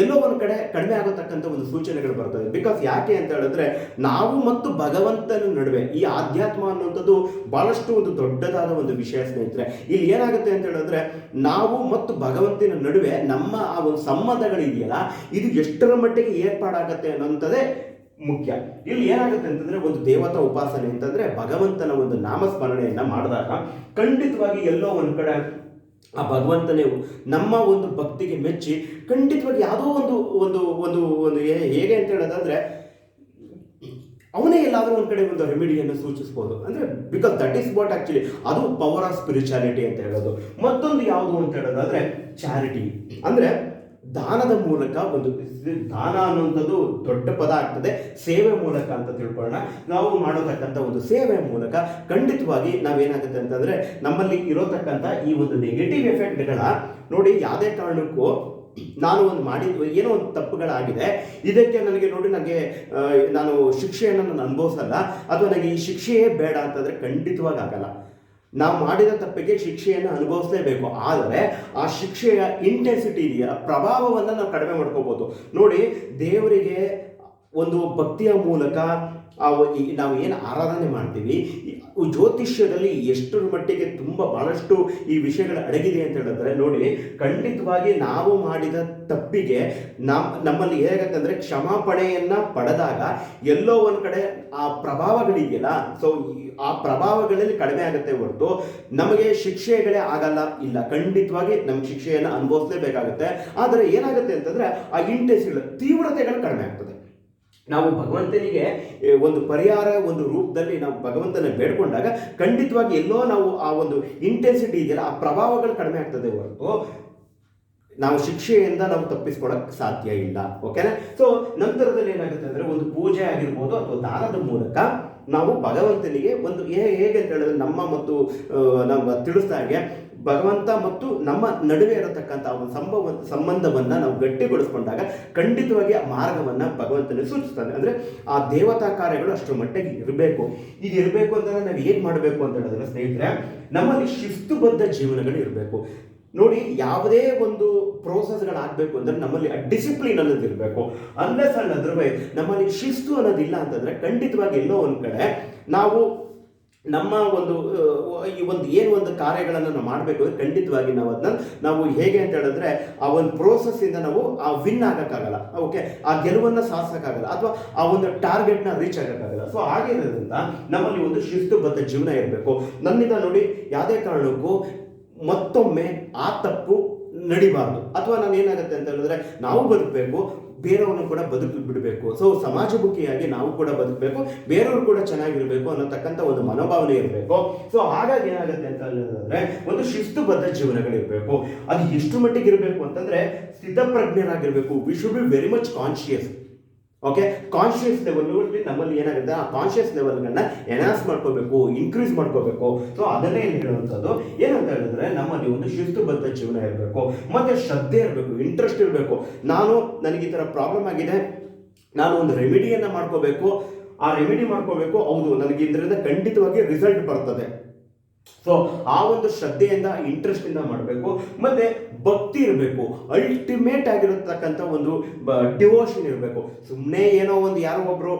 ಎಲ್ಲೋ ಒಂದು ಕಡೆ ಕಡಿಮೆ ಆಗತಕ್ಕಂಥ ಒಂದು ಸೂಚನೆಗಳು ಬರ್ತವೆ ಬಿಕಾಸ್ ಯಾಕೆ ಅಂತ ಹೇಳಿದ್ರೆ ನಾವು ಮತ್ತು ಭಗವಂತನ ನಡುವೆ ಈ ಆಧ್ಯಾತ್ಮ ಅನ್ನುವಂಥದ್ದು ಬಹಳಷ್ಟು ಒಂದು ದೊಡ್ಡದಾದ ಒಂದು ವಿಷಯ ಸ್ನೇಹಿತರೆ. ಇಲ್ಲಿ ಏನಾಗುತ್ತೆ ಅಂತ ಹೇಳಿದ್ರೆ ನಾವು ಮತ್ತು ಭಗವಂತನ ನಡುವೆ ನಮ್ಮ ಆ ಒಂದು ಸಂಬಂಧಗಳಿದೆಯಲ್ಲ, ಇದು ಎಷ್ಟರ ಮಟ್ಟಿಗೆ ಏರ್ಪಾಡಾಗತ್ತೆ ಅನ್ನೋಂಥದ್ದೇ ಮುಖ್ಯ. ಇಲ್ಲಿ ಏನಾಗುತ್ತೆ ಅಂತಂದ್ರೆ ಒಂದು ದೇವತಾ ಉಪಾಸನೆ ಅಂತಂದ್ರೆ ಭಗವಂತನ ಒಂದು ನಾಮಸ್ಮರಣೆಯನ್ನ ಮಾಡಿದಾಗ ಖಂಡಿತವಾಗಿ ಎಲ್ಲೋ ಒಂದು ಕಡೆ ಆ ಭಗವಂತನೇ ನಮ್ಮ ಒಂದು ಭಕ್ತಿಗೆ ಮೆಚ್ಚಿ ಖಂಡಿತವಾಗಿ ಯಾವುದೋ ಒಂದು ಒಂದು ಒಂದು ಒಂದು ಹೇಗೆ ಅಂತ ಹೇಳೋದಾದ್ರೆ ಅವನೇ ಎಲ್ಲಾದರೂ ಒಂದು ಕಡೆ ಒಂದು ರೆಮಿಡಿಯನ್ನು ಸೂಚಿಸ್ಬೋದು. ಅಂದರೆ because that is what actually ಅದು ಪವರ್ ಆಫ್ ಸ್ಪಿರಿಚುಯಾಲಿಟಿ ಅಂತ ಹೇಳೋದು. ಮತ್ತೊಂದು ಯಾವುದು ಅಂತ ಹೇಳೋದಾದ್ರೆ ಚಾರಿಟಿ ಅಂದರೆ ದಾನದ ಮೂಲಕ ಒಂದು ದಾನ ಅನ್ನುವಂಥದ್ದು ದೊಡ್ಡ ಪದ ಆಗ್ತದೆ. ಸೇವೆ ಮೂಲಕ ಅಂತ ತಿಳ್ಕೊಳ್ಳೋಣ. ನಾವು ಮಾಡತಕ್ಕಂಥ ಒಂದು ಸೇವೆ ಮೂಲಕ ಖಂಡಿತವಾಗಿ ನಾವೇನಾಗುತ್ತೆ ಅಂತಂದ್ರೆ ನಮ್ಮಲ್ಲಿ ಇರೋತಕ್ಕಂಥ ಈ ಒಂದು ನೆಗೆಟಿವ್ ಎಫೆಕ್ಟ್ಗಳ ನೋಡಿ ಯಾವುದೇ ಕಾರಣಕ್ಕೂ ನಾನು ಒಂದು ಮಾಡಿದ ಏನೋ ಒಂದು ತಪ್ಪುಗಳಾಗಿದೆ. ಇದಕ್ಕೆ ನನಗೆ ನೋಡಿ ನನಗೆ ನಾನು ಶಿಕ್ಷೆಯನ್ನು ನಾನು ಅನುಭವಿಸಲ್ಲ. ಅಥವಾ ನನಗೆ ಈ ಶಿಕ್ಷೆಯೇ ಬೇಡ ಅಂತಂದರೆ ಖಂಡಿತವಾಗಿ ಆಗಲ್ಲ. ನಾವು ಮಾಡಿದ ತಪ್ಪಿಗೆ ಶಿಕ್ಷೆಯನ್ನು ಅನುಭವಿಸಲೇಬೇಕು. ಆದರೆ ಆ ಶಿಕ್ಷೆಯ ಇಂಟೆನ್ಸಿಟಿ ಇದೆಯಾ ಪ್ರಭಾವವನ್ನು ನಾವು ಕಡಿಮೆ ಮಾಡ್ಕೋಬೋದು. ನೋಡಿ, ದೇವರಿಗೆ ಒಂದು ಭಕ್ತಿಯ ಮೂಲಕ ನಾವು ಏನು ಆರಾಧನೆ ಮಾಡ್ತೀವಿ ಜ್ಯೋತಿಷ್ಯದಲ್ಲಿ ಎಷ್ಟರ ಮಟ್ಟಿಗೆ ತುಂಬ ಬಹಳಷ್ಟು ಈ ವಿಷಯಗಳು ಅಡಗಿದೆ ಅಂತ ಹೇಳಿದ್ರೆ ನೋಡಿ, ಖಂಡಿತವಾಗಿ ನಾವು ಮಾಡಿದ ತಪ್ಪಿಗೆ ನಮ್ಮ ನಮ್ಮಲ್ಲಿ ಹೇಗಂತಂದ್ರೆ ಕ್ಷಮಾಪಣೆಯನ್ನ ಪಡೆದಾಗ ಎಲ್ಲೋ ಒಂದು ಕಡೆ ಆ ಪ್ರಭಾವಗಳಿದೆಯಲ್ಲ ಸೊ ಆ ಪ್ರಭಾವಗಳಲ್ಲಿ ಕಡಿಮೆ ಆಗುತ್ತೆ ಹೊರತು ನಮಗೆ ಶಿಕ್ಷೆಗಳೇ ಆಗಲ್ಲ, ಇಲ್ಲ, ಖಂಡಿತವಾಗಿ ನಮ್ಗೆ ಶಿಕ್ಷೆಯನ್ನು ಅನುಭವಿಸಲೇಬೇಕಾಗುತ್ತೆ. ಆದರೆ ಏನಾಗುತ್ತೆ ಅಂತಂದ್ರೆ ಆ ಇಂಟೆನ್ಸಿಗಳು ತೀವ್ರತೆಗಳು ಕಡಿಮೆ ಆಗ್ತದೆ. ನಾವು ಭಗವಂತನಿಗೆ ಒಂದು ಪರಿಹಾರ, ಒಂದು ರೂಪದಲ್ಲಿ ನಾವು ಭಗವಂತನ ಬೇಡ್ಕೊಂಡಾಗ ಖಂಡಿತವಾಗಿ ಎಲ್ಲೋ ನಾವು ಆ ಒಂದು ಇಂಟೆನ್ಸಿಟಿ ಇದೆಯಲ್ಲ, ಆ ಪ್ರಭಾವಗಳು ಕಡಿಮೆ ಆಗ್ತದೆ ಹೊರತು ನಾವು ಶಿಕ್ಷೆಯಿಂದ ನಾವು ತಪ್ಪಿಸ್ಕೊಳಕ್ ಸಾಧ್ಯ ಇಲ್ಲ ಓಕೆನಾ ಸೊ ನಂತರದಲ್ಲಿ ಏನಾಗುತ್ತೆ ಅಂದ್ರೆ ಒಂದು ಪೂಜೆ ಆಗಿರ್ಬೋದು ಅಥವಾ ದಾನದ ಮೂಲಕ ನಾವು ಭಗವಂತನಿಗೆ ಒಂದು ಹೇಗೆ ಅಂತ ಹೇಳಿದ್ರೆ ನಮ್ಮ ಮತ್ತು ನಮ್ಮ ತಿಳಿಸ್ದಾಗೆ ಭಗವಂತ ಮತ್ತು ನಮ್ಮ ನಡುವೆ ಇರತಕ್ಕಂಥ ಒಂದು ಸಂಭವ, ಸಂಬಂಧವನ್ನು ನಾವು ಗಟ್ಟಿಗೊಳಿಸ್ಕೊಂಡಾಗ ಖಂಡಿತವಾಗಿ ಆ ಮಾರ್ಗವನ್ನು ಭಗವಂತನೇ ಸೂಚಿಸ್ತಾನೆ. ಅಂದರೆ ಆ ದೇವತಾ ಕಾರ್ಯಗಳು ಅಷ್ಟರ ಮಟ್ಟಿಗೆ ಇರಬೇಕು. ಈಗ ಇರಬೇಕು ಅಂತಂದರೆ ನಾವು ಏನು ಮಾಡಬೇಕು ಅಂತ ಹೇಳಿದ್ರೆ ಸ್ನೇಹಿತರೆ, ನಮ್ಮಲ್ಲಿ ಶಿಸ್ತುಬದ್ಧ ಜೀವನಗಳು ಇರಬೇಕು. ನೋಡಿ, ಯಾವುದೇ ಒಂದು ಪ್ರೋಸೆಸ್ಗಳಾಗಬೇಕು ಅಂದ್ರೆ ನಮ್ಮಲ್ಲಿ ಡಿಸಿಪ್ಲಿನ್ ಅನ್ನೋದು ಇರಬೇಕು. ಅನ್ಲೆಸ್ ಅಂಡ್ ಅದರ್ವೈಸ್ ನಮ್ಮಲ್ಲಿ ಶಿಸ್ತು ಅನ್ನೋದಿಲ್ಲ ಅಂತಂದ್ರೆ ಖಂಡಿತವಾಗಿ ಎಲ್ಲೋ ಒಂದು ಕಡೆ ನಾವು ನಮ್ಮ ಒಂದು ಈ ಒಂದು ಏನು ಒಂದು ಕಾರ್ಯಗಳನ್ನು ನಾವು ಮಾಡಬೇಕು ಅಂದರೆ ಖಂಡಿತವಾಗಿ ನಾವು ಅದನ್ನ, ನಾವು ಹೇಗೆ ಅಂತ ಹೇಳಿದ್ರೆ ಆ ಒಂದು ಪ್ರೋಸೆಸ್ ಇಂದ ನಾವು ಆ ವಿನ್ ಆಗೋಕ್ಕಾಗಲ್ಲ. ಓಕೆ ಆ ಗೆಲುವನ್ನು ಸಾಧಿಸೋಕ್ಕಾಗಲ್ಲ. ಅಥವಾ ಆ ಒಂದು ಟಾರ್ಗೆಟ್ನ ರೀಚ್ ಆಗೋಕ್ಕಾಗಲ್ಲ. ಸೊ ಆಗಿರೋದ್ರಿಂದ ನಮ್ಮಲ್ಲಿ ಒಂದು ಶಿಸ್ತುಬದ್ಧ ಜೀವನ ಇರಬೇಕು. ನನ್ನಿಂದ ನೋಡಿ ಯಾವುದೇ ಕಾರಣಕ್ಕೂ ಮತ್ತೊಮ್ಮೆ ಆ ತಪ್ಪು ನಡಿಬಾರ್ದು. ಅಥವಾ ನಾನು ಏನಾಗುತ್ತೆ ಅಂತ ಹೇಳಿದ್ರೆ, ನಾವು ಬದುಕಬೇಕು ಬೇರೆಯವ್ರನ್ನು ಕೂಡ ಬದುಕಿ ಬಿಡಬೇಕು. ಸೊ ಸಮಾಜಮುಖಿಯಾಗಿ ನಾವು ಕೂಡ ಬದುಕಬೇಕು, ಬೇರೆಯವರು ಕೂಡ ಚೆನ್ನಾಗಿರಬೇಕು ಅನ್ನತಕ್ಕಂಥ ಒಂದು ಮನೋಭಾವನೆ ಇರಬೇಕು. ಸೊ ಹಾಗಾಗಿ ಏನಾಗುತ್ತೆ ಅಂತ ಹೇಳಿದ್ರೆ, ಒಂದು ಶಿಸ್ತುಬದ್ಧ ಜೀವನಗಳಿರಬೇಕು. ಅದು ಎಷ್ಟು ಮಟ್ಟಿಗೆ ಇರಬೇಕು ಅಂತಂದ್ರೆ ಸ್ಥಿತಪ್ರಜ್ಞರಾಗಿರಬೇಕು we should be very much conscious okay conscious level ನಮ್ಮಲ್ಲಿ ಏನಾಗುತ್ತೆ? ಆ ಕಾನ್ಶಿಯಸ್ ಲೆವೆಲ್ಗಳನ್ನ ಎನ್ಹಾನ್ಸ್ ಮಾಡ್ಕೋಬೇಕು ಇನ್ಕ್ರೀಸ್ ಮಾಡ್ಕೋಬೇಕು. ಸೊ ಅದನ್ನೇ ಇಲ್ಲಿ ಹೇಳುವಂಥದ್ದು. ಏನಂತ ಹೇಳಿದ್ರೆ, ನಮ್ಮಲ್ಲಿ ಒಂದು ಶಿಸ್ತುಬದ್ಧ ಜೀವನ ಇರಬೇಕು. ಮತ್ತೆ ಶ್ರದ್ಧೆ ಇರಬೇಕು ಇಂಟ್ರೆಸ್ಟ್ ಇರಬೇಕು. ನಾನು, ನನಗೆ ಈ ಥರ ಪ್ರಾಬ್ಲಮ್ ಆಗಿದೆ. ನಾನು ಒಂದು ರೆಮಿಡಿಯನ್ನು ಮಾಡ್ಕೋಬೇಕು. ಆ ರೆಮಿಡಿ ಮಾಡ್ಕೋಬೇಕು. ಹೌದು, ನನಗೆ ಇದರಿಂದ ಖಂಡಿತವಾಗಿ ರಿಸಲ್ಟ್ ಬರ್ತದೆ. ಸೊ ಆ ಒಂದು ಶ್ರದ್ಧೆಯಿಂದ ಇಂಟ್ರೆಸ್ಟಿಂದ ಮಾಡಬೇಕು. ಮತ್ತೆ ಭಕ್ತಿ ಇರಬೇಕು. ಅಲ್ಟಿಮೇಟ್ ಆಗಿರತಕ್ಕಂಥ ಒಂದು ಡಿವೋಷನ್ ಇರಬೇಕು. ಸುಮ್ಮನೆ ಏನೋ ಒಂದು ಯಾರೋ ಒಬ್ರು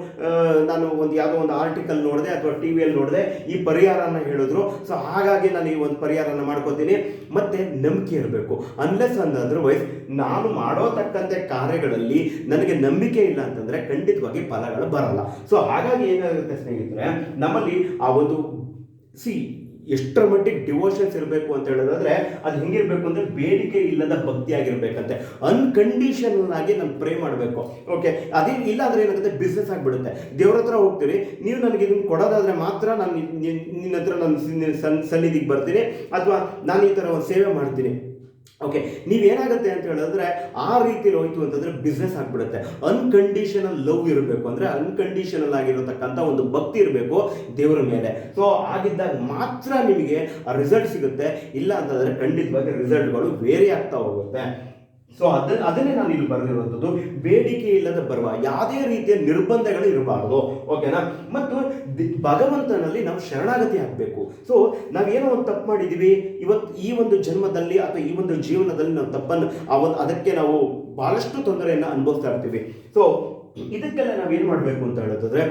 ನಾನು ಒಂದು ಯಾವುದೋ ಒಂದು ಆರ್ಟಿಕಲ್ ನೋಡಿದೆ ಅಥವಾ ಟಿ ವಿಯಲ್ಲಿ ನೋಡಿದೆ, ಈ ಪರಿಹಾರನ ಹೇಳಿದ್ರು. ಸೊ ಹಾಗಾಗಿ ನಾನು ಈ ಒಂದು ಪರಿಹಾರನ ಮಾಡ್ಕೋತೀನಿ. ಮತ್ತೆ ನಂಬಿಕೆ ಇರಬೇಕು. ಅನ್ಲೆಸ್ ಅಂಡ್ ಅದರ್ವೈಸ್ ನಾನು ಮಾಡೋತಕ್ಕಂಥ ಕಾರ್ಯಗಳಲ್ಲಿ ನನಗೆ ನಂಬಿಕೆ ಇಲ್ಲ ಅಂತಂದ್ರೆ ಖಂಡಿತವಾಗಿ ಫಲಗಳು ಬರಲ್ಲ. ಸೊ ಹಾಗಾಗಿ ಏನಾಗುತ್ತೆ ಸ್ನೇಹಿತರೆ, ನಮ್ಮಲ್ಲಿ ಆ ಒಂದು ಸಿ ಎಷ್ಟರ ಮಟ್ಟಿಗೆ ಡಿವೋಷನ್ಸ್ ಇರಬೇಕು ಅಂತ ಹೇಳೋದಾದ್ರೆ ಅದು ಹೆಂಗಿರ್ಬೇಕು ಅಂದ್ರೆ ಬೇಡಿಕೆ ಇಲ್ಲದ ಭಕ್ತಿ ಆಗಿರ್ಬೇಕಂತೆ ಅನ್ಕಂಡೀಷನಲ್ ಆಗಿ ನಾನು ಪ್ರೇ ಮಾಡಬೇಕು. ಓಕೆ ಅದೇ ಇಲ್ಲ ಅಂದ್ರೆ ಏನಾಗುತ್ತೆ? ಬಿಸ್ನೆಸ್ ಆಗಿಬಿಡುತ್ತೆ. ದೇವ್ರ ಹತ್ರ ಹೋಗ್ತೀರಿ, ನೀವು ನನಗೆ ಇದನ್ನು ಕೊಡೋದಾದ್ರೆ ಮಾತ್ರ ನಾನು ನಿನ್- ನಿನ್- ನಿನ್ನ ಹತ್ರ ನಾನು ಸನ್ನಿಧಿಗೆ ಬರ್ತೀನಿ, ಅಥವಾ ನಾನು ಈ ಥರ ಒಂದು ಸೇವೆ ಮಾಡ್ತೀನಿ. ಓಕೆ ನೀವೇನಾಗುತ್ತೆ ಅಂತ ಹೇಳಿದ್ರೆ ಆ ರೀತಿಯಲ್ಲಿ ಹೋಯ್ತು ಅಂತಂದ್ರೆ ಬಿಸ್ನೆಸ್ ಆಗ್ಬಿಡುತ್ತೆ. ಅನ್ಕಂಡೀಷನಲ್ ಲವ್ ಇರಬೇಕು ಅಂದ್ರೆ ಅನ್ಕಂಡೀಷನಲ್ ಆಗಿರತಕ್ಕಂಥ ಒಂದು ಭಕ್ತಿ ಇರಬೇಕು ದೇವರ ಮೇಲೆ. ಸೊ ಆಗಿದ್ದಾಗ ಮಾತ್ರ ನಿಮಗೆ ರಿಸಲ್ಟ್ ಸಿಗುತ್ತೆ. ಇಲ್ಲ ಅಂತಂದ್ರೆ ಖಂಡಿತವಾಗಿ ರಿಸಲ್ಟ್ಗಳು ವೇರಿ ಆಗ್ತಾ ಹೋಗುತ್ತೆ. ಸೊ ಅದನ್ನ ಅದನ್ನೇ ನಾನು ಇಲ್ಲಿ ಬರೆದಿರುವಂಥದ್ದು. ಬೇಡಿಕೆ ಇಲ್ಲದ ಬರುವ ಯಾವುದೇ ರೀತಿಯ ನಿರ್ಬಂಧಗಳು ಇರಬಾರ್ದು. ಓಕೆನಾ ಮತ್ತು ಭಗವಂತನಲ್ಲಿ ನಾವು ಶರಣಾಗತಿ ಆಗಬೇಕು. ಸೊ ನಾವೇನೋ ಒಂದು ತಪ್ಪು ಮಾಡಿದ್ದೀವಿ ಇವತ್ತು ಈ ಒಂದು ಜನ್ಮದಲ್ಲಿ ಅಥವಾ ಈ ಒಂದು ಜೀವನದಲ್ಲಿ ನಾವು ತಪ್ಪನ್ನು ಆ ಒಂದು ಅದಕ್ಕೆ ನಾವು ಬಹಳಷ್ಟು ತೊಂದರೆಯನ್ನು ಅನುಭವಿಸ್ತಾ ಇರ್ತೀವಿ. ಸೊ ಇದಕ್ಕೆಲ್ಲ ನಾವೇನು ಮಾಡಬೇಕು ಅಂತ ಹೇಳಿದ್ರೆ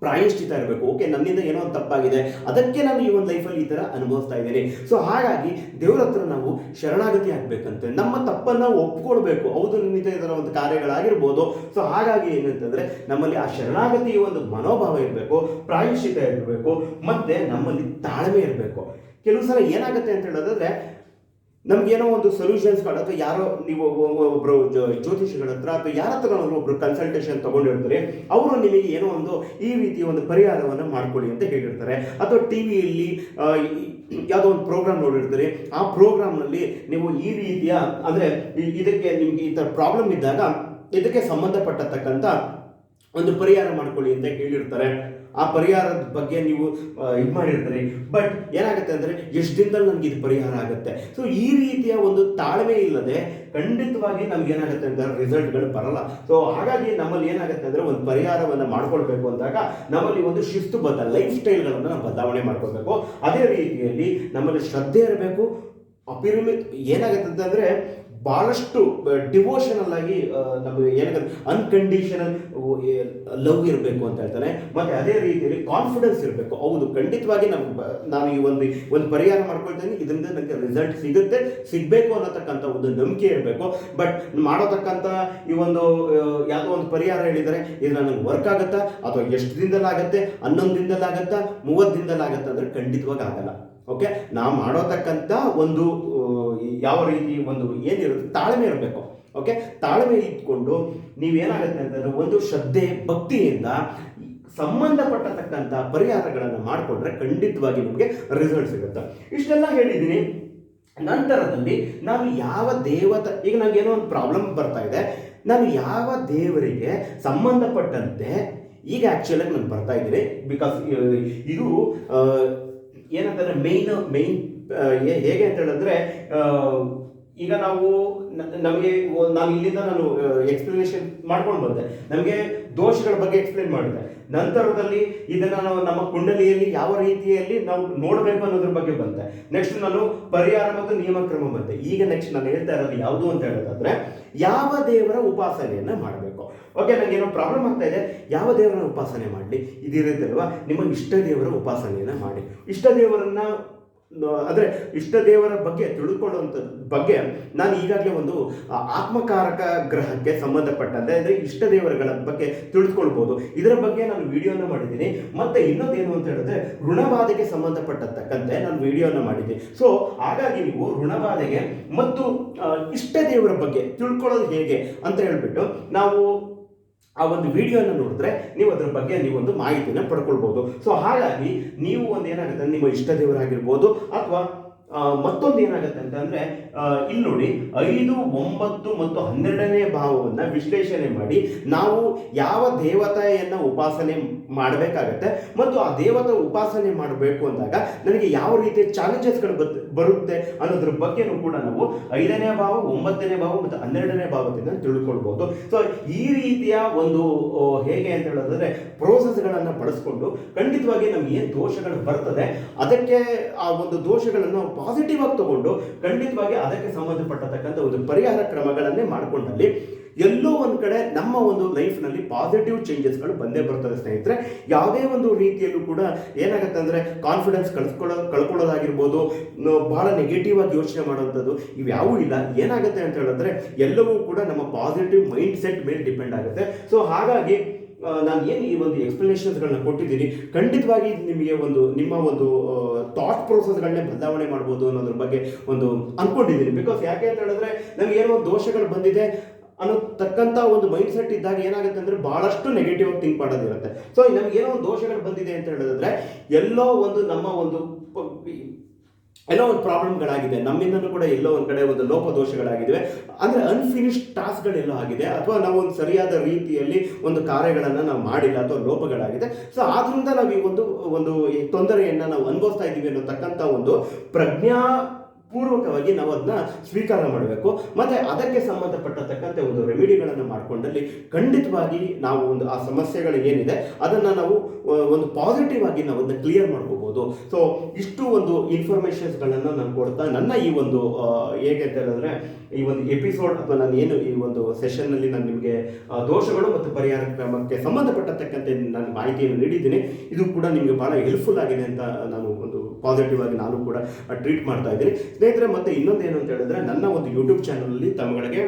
ಪ್ರಾಯಶ್ಚಿತ ಇರಬೇಕು. ಓಕೆ, ನನ್ನಿಂದ ಏನೋ ಒಂದು ತಪ್ಪಾಗಿದೆ. ಅದಕ್ಕೆ ನಾನು ಈ ಒಂದು ಲೈಫಲ್ಲಿ ಈ ಥರ ಅನುಭವಿಸ್ತಾ ಇದ್ದೇನೆ. ಸೊ ಹಾಗಾಗಿ ದೇವರ ಹತ್ರ ನಾವು ಶರಣಾಗತಿ ಆಗಬೇಕಂತೆ. ನಮ್ಮ ತಪ್ಪನ್ನು ಒಪ್ಕೊಳ್ಬೇಕು. ಹೌದು, ನನ್ನಿಂದ ಇದರ ಒಂದು ಕಾರ್ಯಗಳಾಗಿರ್ಬೋದು. ಸೊ ಹಾಗಾಗಿ ಏನಂತಂದರೆ, ನಮ್ಮಲ್ಲಿ ಆ ಶರಣಾಗತಿಯ ಒಂದು ಮನೋಭಾವ ಇರಬೇಕು, ಪ್ರಾಯಶ್ಚಿತ ಇರಬೇಕು, ಮತ್ತು ನಮ್ಮಲ್ಲಿ ತಾಳ್ಮೆ ಇರಬೇಕು. ಕೆಲವು ಸಲ ಏನಾಗುತ್ತೆ ಅಂತ ಹೇಳೋದಾದ್ರೆ ನಮ್ಗೇನೋ ಒಂದು ಸೊಲ್ಯೂಷನ್ಸ್ ಸೊಲ್ಯೂಷನ್ಸ್ಗಳು ಅಥವಾ ಯಾರೋ ನೀವು ಒಬ್ಬರು ಜ್ಯೋತಿಷಿಗಳ ಹತ್ರ ಅಥವಾ ಯಾರ ಹತ್ರ ಒಬ್ಬರು ಕನ್ಸಲ್ಟೇಷನ್ ತಗೊಂಡಿರ್ತಾರೆ, ಅವರು ನಿಮಗೆ ಏನೋ ಒಂದು ಈ ರೀತಿಯ ಒಂದು ಪರಿಹಾರವನ್ನು ಮಾಡ್ಕೊಳ್ಳಿ ಅಂತ ಹೇಳಿರ್ತಾರೆ. ಅಥವಾ ಟಿ ವಿಯಲ್ಲಿ ಯಾವುದೋ ಒಂದು ಪ್ರೋಗ್ರಾಮ್ ನೋಡಿರ್ತೀರಿ. ಆ ಪ್ರೋಗ್ರಾಮ್ನಲ್ಲಿ ನೀವು ಈ ರೀತಿಯ, ಅಂದರೆ ಇದಕ್ಕೆ ನಿಮಗೆ ಈ ಥರ ಪ್ರಾಬ್ಲಮ್ ಇದ್ದಾಗ ಇದಕ್ಕೆ ಸಂಬಂಧಪಟ್ಟತಕ್ಕಂಥ ಒಂದು ಪರಿಹಾರ ಮಾಡ್ಕೊಳ್ಳಿ ಅಂತ ಹೇಳಿರ್ತಾರೆ. ಆ ಪರಿಹಾರದ ಬಗ್ಗೆ ನೀವು ಇದು ಮಾಡಿರ್ತೀರಿ. ಬಟ್ ಏನಾಗುತ್ತೆ ಅಂದರೆ, ಎಷ್ಟು ದಿನದಲ್ಲಿ ನನಗೆ ಇದು ಪರಿಹಾರ ಆಗುತ್ತೆ? ಸೊ ಈ ರೀತಿಯ ಒಂದು ತಾಳ್ಮೆ ಇಲ್ಲದೆ ಖಂಡಿತವಾಗಿ ನಮ್ಗೆ ಏನಾಗುತ್ತೆ ಅಂದರೆ ರಿಸಲ್ಟ್ಗಳು ಬರಲ್ಲ. ಸೊ ಹಾಗಾಗಿ ನಮ್ಮಲ್ಲಿ ಏನಾಗುತ್ತೆ ಅಂದರೆ ಒಂದು ಪರಿಹಾರವನ್ನು ಮಾಡ್ಕೊಳ್ಬೇಕು ಅಂದಾಗ ನಮ್ಮಲ್ಲಿ ಒಂದು ಶಿಸ್ತು ಬದ್ಧ ಲೈಫ್ ಸ್ಟೈಲ್ಗಳನ್ನು ನಾವು ಬದಲಾವಣೆ ಮಾಡ್ಕೊಳ್ಬೇಕು. ಅದೇ ರೀತಿಯಲ್ಲಿ ನಮ್ಮಲ್ಲಿ ಶ್ರದ್ಧೆ ಇರಬೇಕು. ಅಪಿರಿಮಿತ್ ಏನಾಗುತ್ತೆ ಅಂತಂದರೆ ಭಾಳಷ್ಟು ಡಿವೋಷನಲ್ ಆಗಿ ನಮಗೆ ಏನಾಗುತ್ತೆ ಅನ್ಕಂಡೀಷನಲ್ ಲವ್ ಇರಬೇಕು ಅಂತ ಹೇಳ್ತಾನೆ. ಮತ್ತೆ ಅದೇ ರೀತಿಯಲ್ಲಿ ಕಾನ್ಫಿಡೆನ್ಸ್ ಇರಬೇಕು. ಹೌದು, ಖಂಡಿತವಾಗಿ ನಮ್ಗೆ ನಾನು ಈ ಒಂದು ಒಂದು ಪರಿಹಾರ ಮಾಡ್ಕೊಳ್ತೇನೆ. ಇದರಿಂದ ನನಗೆ ರಿಸಲ್ಟ್ ಸಿಗುತ್ತೆ. ಸಿಗಬೇಕು ಅನ್ನತಕ್ಕಂಥ ಒಂದು ನಂಬಿಕೆ ಇರಬೇಕು. ಬಟ್ ಮಾಡೋತಕ್ಕಂಥ ಈ ಒಂದು ಯಾವುದೋ ಒಂದು ಪರಿಹಾರ ಹೇಳಿದರೆ, ಇದು ನನಗೆ ವರ್ಕ್ ಆಗುತ್ತಾ? ಅಥವಾ ಎಷ್ಟು ದಿನದಲ್ಲಾಗತ್ತೆ ಹನ್ನೊಂದು ದಿನದಲ್ಲಾಗತ್ತಾ ಮೂವತ್ತು ದಿನದಲ್ಲಾಗತ್ತಾ ಅಂದರೆ ಖಂಡಿತವಾಗಿ ಆಗಲ್ಲ. ಓಕೆ ನಾವು ಮಾಡೋತಕ್ಕಂಥ ಒಂದು ಯಾವ ರೀತಿ ಒಂದು ಏನಿರುತ್ತೆ ತಾಳ್ಮೆ ಇರಬೇಕು. ಓಕೆ ತಾಳ್ಮೆ ಇಟ್ಕೊಂಡು ನೀವೇನಾಗುತ್ತೆ ಅಂತಂದ್ರೆ ಒಂದು ಶ್ರದ್ಧೆ, ಭಕ್ತಿಯಿಂದ ಸಂಬಂಧಪಟ್ಟತಕ್ಕಂಥ ಪರಿಹಾರಗಳನ್ನು ಮಾಡಿಕೊಂಡ್ರೆ ಖಂಡಿತವಾಗಿ ನಿಮಗೆ ರಿಸಲ್ಟ್ ಸಿಗುತ್ತೆ. ಇಷ್ಟೆಲ್ಲ ಹೇಳಿದ್ದೀನಿ. ನಂತರದಲ್ಲಿ ನಾನು ಯಾವ ದೇವತ, ಈಗ ನನಗೆ ಏನೋ ಒಂದು ಪ್ರಾಬ್ಲಮ್ ಬರ್ತಾ ಇದೆ. ನಾನು ಯಾವ ದೇವರಿಗೆ ಸಂಬಂಧಪಟ್ಟಂತೆ ಈಗ ಆ್ಯಕ್ಚುಲಾಗಿ ನಾನು ಬರ್ತಾ ಇದ್ದೀನಿ. ಬಿಕಾಸ್ ಇದು ಏನಂತಂದ್ರೆ ಮೇಯ್ನ್ ಮೇಯ್ನ್ ಹೇಗೆ ಅಂತ ಹೇಳಿದ್ರೆ ಈಗ ನಾವು ನಮಗೆ ನಾನು ಇಲ್ಲಿಂದ ನಾನು ಎಕ್ಸ್ಪ್ಲನೇಷನ್ ಮಾಡ್ಕೊಂಡು ಬಂದೆ. ನಮಗೆ ದೋಷಗಳ ಬಗ್ಗೆ ಎಕ್ಸ್ಪ್ಲೇನ್ ಮಾಡಿದೆ. ನಂತರದಲ್ಲಿ ಇದನ್ನು ನಾವು ನಮ್ಮ ಕುಂಡಲಿಯಲ್ಲಿ ಯಾವ ರೀತಿಯಲ್ಲಿ ನಾವು ನೋಡಬೇಕು ಅನ್ನೋದ್ರ ಬಗ್ಗೆ ಬಂತೆ ನೆಕ್ಸ್ಟ್ ನಾನು ಪರಿಹಾರ ಮತ್ತು ನಿಯಮಕ್ರಮ ಬಂದೆ. ಈಗ ನೆಕ್ಸ್ಟ್ ನಾನು ಹೇಳ್ತಾ ಇರೋದು ಯಾವುದು ಅಂತ ಹೇಳೋದಾದ್ರೆ, ಯಾವ ದೇವರ ಉಪಾಸನೆಯನ್ನು ಮಾಡಬೇಕು? ಓಕೆ ನನಗೆ ಏನೋ ಪ್ರಾಬ್ಲಮ್ ಆಗ್ತಾ ಇದೆ. ಯಾವ ದೇವರ ಉಪಾಸನೆ ಮಾಡಲಿ? ಇದಿರುತ್ತಲ್ವಾ? ನಿಮ್ಮ ಇಷ್ಟ ದೇವರ ಉಪಾಸನೆಯನ್ನು ಮಾಡಿ. ಇಷ್ಟ ದೇವರನ್ನ ಅಂದ್ರೆ ಇಷ್ಟ ದೇವರ ಬಗ್ಗೆ ತಿಳ್ಕೊಳ್ಳುವಂಥ ಬಗ್ಗೆ ನಾನು ಈಗಾಗಲೇ ಒಂದು ಆತ್ಮಕಾರಕ ಗ್ರಹಕ್ಕೆ ಸಂಬಂಧಪಟ್ಟಂತೆ, ಅಂದರೆ ಇಷ್ಟ ದೇವರುಗಳ ಬಗ್ಗೆ ತಿಳಿದುಕೊಳ್ಬೋದು ಇದರ ಬಗ್ಗೆ ನಾನು ವಿಡಿಯೋನ ಮಾಡಿದ್ದೀನಿ. ಮತ್ತೆ ಇನ್ನೊಂದು ಏನು ಅಂತ ಹೇಳಿದ್ರೆ, ಋಣಬಾಧೆಗೆ ಸಂಬಂಧಪಟ್ಟತಕ್ಕಂತೆ ನಾನು ವಿಡಿಯೋನ ಮಾಡಿದ್ದೀನಿ. ಸೊ ಹಾಗಾಗಿ ನೀವು ಋಣಬಾಧೆಗೆ ಮತ್ತು ಇಷ್ಟ ದೇವರ ಬಗ್ಗೆ ತಿಳ್ಕೊಳ್ಳೋದು ಹೇಗೆ ಅಂತ ಹೇಳ್ಬಿಟ್ಟು, ನಾವು ಆ ಒಂದು ವಿಡಿಯೋನ ನೋಡಿದ್ರೆ ನೀವು ಅದ್ರ ಬಗ್ಗೆ ನೀವು ಒಂದು ಮಾಹಿತಿನ ಪಡ್ಕೊಳ್ಬೋದು. ಸೊ ಹಾಗಾಗಿ ನೀವು ಒಂದು ಏನಾಗುತ್ತೆ ನಿಮ್ಮ ಇಷ್ಟ ದೇವರಾಗಿರ್ಬೋದು ಅಥವಾ ಮತ್ತೊಂದು ಏನಾಗುತ್ತೆ ಅಂತಂದ್ರೆ ಇಲ್ಲಿ ನೋಡಿ, ಐದು, ಒಂಬತ್ತು ಮತ್ತು ಹನ್ನೆರಡನೇ ಭಾವವನ್ನು ವಿಶ್ಲೇಷಣೆ ಮಾಡಿ, ನಾವು ಯಾವ ದೇವತೆಯನ್ನು ಉಪಾಸನೆ ಮಾಡಬೇಕಾಗತ್ತೆ ಮತ್ತು ಆ ದೇವತೆ ಉಪಾಸನೆ ಮಾಡಬೇಕು ಅಂದಾಗ ನನಗೆ ಯಾವ ರೀತಿಯ ಚಾಲೆಂಜಸ್ಗಳು ಬರುತ್ತೆ ಅನ್ನೋದ್ರ ಬಗ್ಗೆನೂ ಕೂಡ ನಾವು ಐದನೇ ಭಾವ, ಒಂಬತ್ತನೇ ಭಾವ ಮತ್ತು ಹನ್ನೆರಡನೇ ಭಾವದಿಂದ ತಿಳ್ಕೊಳ್ಬೋದು. ಸೊ ಈ ರೀತಿಯ ಒಂದು ಹೇಗೆ ಅಂತ ಹೇಳೋದಾದ್ರೆ ಪ್ರೋಸೆಸ್ಗಳನ್ನು ಬಳಸ್ಕೊಂಡು ಖಂಡಿತವಾಗಿ ನಮ್ಗೆ ಏನು ದೋಷಗಳು ಬರ್ತದೆ, ಅದಕ್ಕೆ ಆ ಒಂದು ದೋಷಗಳನ್ನು ಪಾಸಿಟಿವ್ ಆಗಿ ತಗೊಂಡು ಖಂಡಿತವಾಗಿ ಅದಕ್ಕೆ ಸಂಬಂಧಪಟ್ಟತಕ್ಕಂಥ ಒಂದು ಪರಿಹಾರ ಕ್ರಮಗಳನ್ನೇ ಮಾಡಿಕೊಂಡಲ್ಲಿ ಎಲ್ಲೋ ಒಂದು ಕಡೆ ನಮ್ಮ ಒಂದು ಲೈಫ್ನಲ್ಲಿ ಪಾಸಿಟಿವ್ ಚೇಂಜಸ್ಗಳು ಬಂದೇ ಬರ್ತದೆ ಸ್ನೇಹಿತರೆ. ಯಾವುದೇ ಒಂದು ರೀತಿಯಲ್ಲೂ ಕೂಡ ಏನಾಗುತ್ತೆ ಅಂದರೆ ಕಾನ್ಫಿಡೆನ್ಸ್ ಕಳ್ಸ್ಕೊಳ್ಳೋ ಕಳ್ಕೊಳ್ಳೋದಾಗಿರ್ಬೋದು ಬಹಳ ನೆಗೆಟಿವ್ ಆಗಿ ಯೋಚನೆ ಮಾಡುವಂಥದ್ದು ಇವ್ಯಾವೂ ಇಲ್ಲ. ಏನಾಗುತ್ತೆ ಅಂತ ಹೇಳಿದ್ರೆ ಎಲ್ಲವೂ ಕೂಡ ನಮ್ಮ ಪಾಸಿಟಿವ್ ಮೈಂಡ್ ಸೆಟ್ ಮೇಲೆ ಡಿಪೆಂಡ್ ಆಗುತ್ತೆ. ಸೊ ಹಾಗಾಗಿ ನಾನು ಏನು ಈ ಒಂದು ಎಕ್ಸ್ಪ್ಲನೇಷನ್ಸ್ಗಳನ್ನ ಕೊಟ್ಟಿದ್ದೀನಿ, ಖಂಡಿತವಾಗಿ ನಿಮಗೆ ಒಂದು, ನಿಮ್ಮ ಒಂದು ಥಾಟ್ ಪ್ರೋಸೆಸ್ಗಳನ್ನೇ ಬದಲಾವಣೆ ಮಾಡ್ಬೋದು ಅನ್ನೋದ್ರ ಬಗ್ಗೆ ಒಂದು ಅಂದ್ಕೊಂಡಿದ್ದೀನಿ ಬಿಕಾಸ್ ಯಾಕೆ ಅಂತ ಹೇಳಿದ್ರೆ ನಮ್ಗೆ ಏನೋ ಒಂದು ದೋಷಗಳು ಬಂದಿದೆ ಅನ್ನೋ ತಕ್ಕಂಥ ಒಂದು ಮೈಂಡ್ ಸೆಟ್ ಇದ್ದಾಗ ಏನಾಗುತ್ತೆ ಅಂದರೆ ಭಾಳಷ್ಟು ನೆಗೆಟಿವ್ ಥಿಂಕ್ ಮಾಡೋದಿರುತ್ತೆ. ಸೊ ನಮ್ಗೆ ಏನೋ ಒಂದು ದೋಷಗಳು ಬಂದಿದೆ ಅಂತ ಹೇಳಿದ್ರೆ, ಎಲ್ಲೋ ಒಂದು ನಮ್ಮ ಒಂದು ಎಲ್ಲೋ ಒಂದು ಪ್ರಾಬ್ಲಮ್ಗಳಾಗಿದೆ ನಮ್ಮಿಂದನೂ ಕೂಡ ಎಲ್ಲೋ ಒಂದು ಕಡೆ ಒಂದು ಲೋಪದೋಷಗಳಾಗಿವೆ ಅಂದರೆ ಅನ್ಫಿನಿಶ್ಡ್ ಟಾಸ್ಕ್ಗಳೆಲ್ಲೋ ಆಗಿದೆ, ಅಥವಾ ನಾವು ಒಂದು ಸರಿಯಾದ ರೀತಿಯಲ್ಲಿ ಒಂದು ಕಾರ್ಯಗಳನ್ನು ನಾವು ಮಾಡಿಲ್ಲ ಅಥವಾ ಲೋಪಗಳಾಗಿದೆ. ಸೊ ಆದ್ರಿಂದ ನಾವು ಈ ಒಂದು ಒಂದು ತೊಂದರೆಯನ್ನು ನಾವು ಅನುಭವಿಸ್ತಾ ಇದ್ದೀವಿ ಅನ್ನೋತಕ್ಕಂಥ ಒಂದು ಪ್ರಜ್ಞಾ ಪೂರ್ವಕವಾಗಿ ನಾವು ಅದನ್ನ ಸ್ವೀಕಾರ ಮಾಡಬೇಕು. ಮತ್ತೆ ಅದಕ್ಕೆ ಸಂಬಂಧಪಟ್ಟತಕ್ಕಂಥ ಒಂದು ರೆಮಿಡಿಗಳನ್ನು ಮಾಡಿಕೊಂಡಲ್ಲಿ ಖಂಡಿತವಾಗಿ ನಾವು ಒಂದು ಆ ಸಮಸ್ಯೆಗಳು ಏನಿದೆ, ಅದನ್ನು ನಾವು ಒಂದು ಪಾಸಿಟಿವ್ ಆಗಿ ನಾವು ಅದನ್ನ ಕ್ಲಿಯರ್ ಮಾಡ್ಕೋಬಹುದು ಸೊ ಇಷ್ಟು ಒಂದು ಇನ್ಫಾರ್ಮೇಷನ್ಸ್ಗಳನ್ನು ನಾನು ಕೊಡ್ತಾ, ನನ್ನ ಈ ಒಂದು ಹೇಗೆ ಅಂತ ಈ ಒಂದು ಎಪಿಸೋಡ್ ಅಥವಾ ನಾನು ಏನು ಈ ಒಂದು ಸೆಷನ್ನಲ್ಲಿ ನಾನು ನಿಮಗೆ ದೋಷಗಳು ಮತ್ತು ಪರಿಹಾರ ಕ್ರಮಕ್ಕೆ ಸಂಬಂಧಪಟ್ಟತಕ್ಕಂತೆ ನಾನು ಮಾಹಿತಿಯನ್ನು ನೀಡಿದ್ದೀನಿ, ಇದು ಕೂಡ ನಿಮಗೆ ಬಹಳ ಹೆಲ್ಪ್ಫುಲ್ ಆಗಿದೆ ಅಂತ ನಾನು ಒಂದು ಪಾಸಿಟಿವ್ ಆಗಿ ನಾನು ಕೂಡ ಟ್ರೀಟ್ ಮಾಡ್ತಾ ಇದ್ದೀನಿ. ಸ್ನೇಹಿತರೆ, ಮತ್ತೆ ಇನ್ನೊಂದು ಏನು ಅಂತ ಹೇಳಿದ್ರೆ, ನನ್ನ ಒಂದು ಯೂಟ್ಯೂಬ್ ಚಾನಲಲ್ಲಿ ತಮ್ಮಗಳಿಗೆ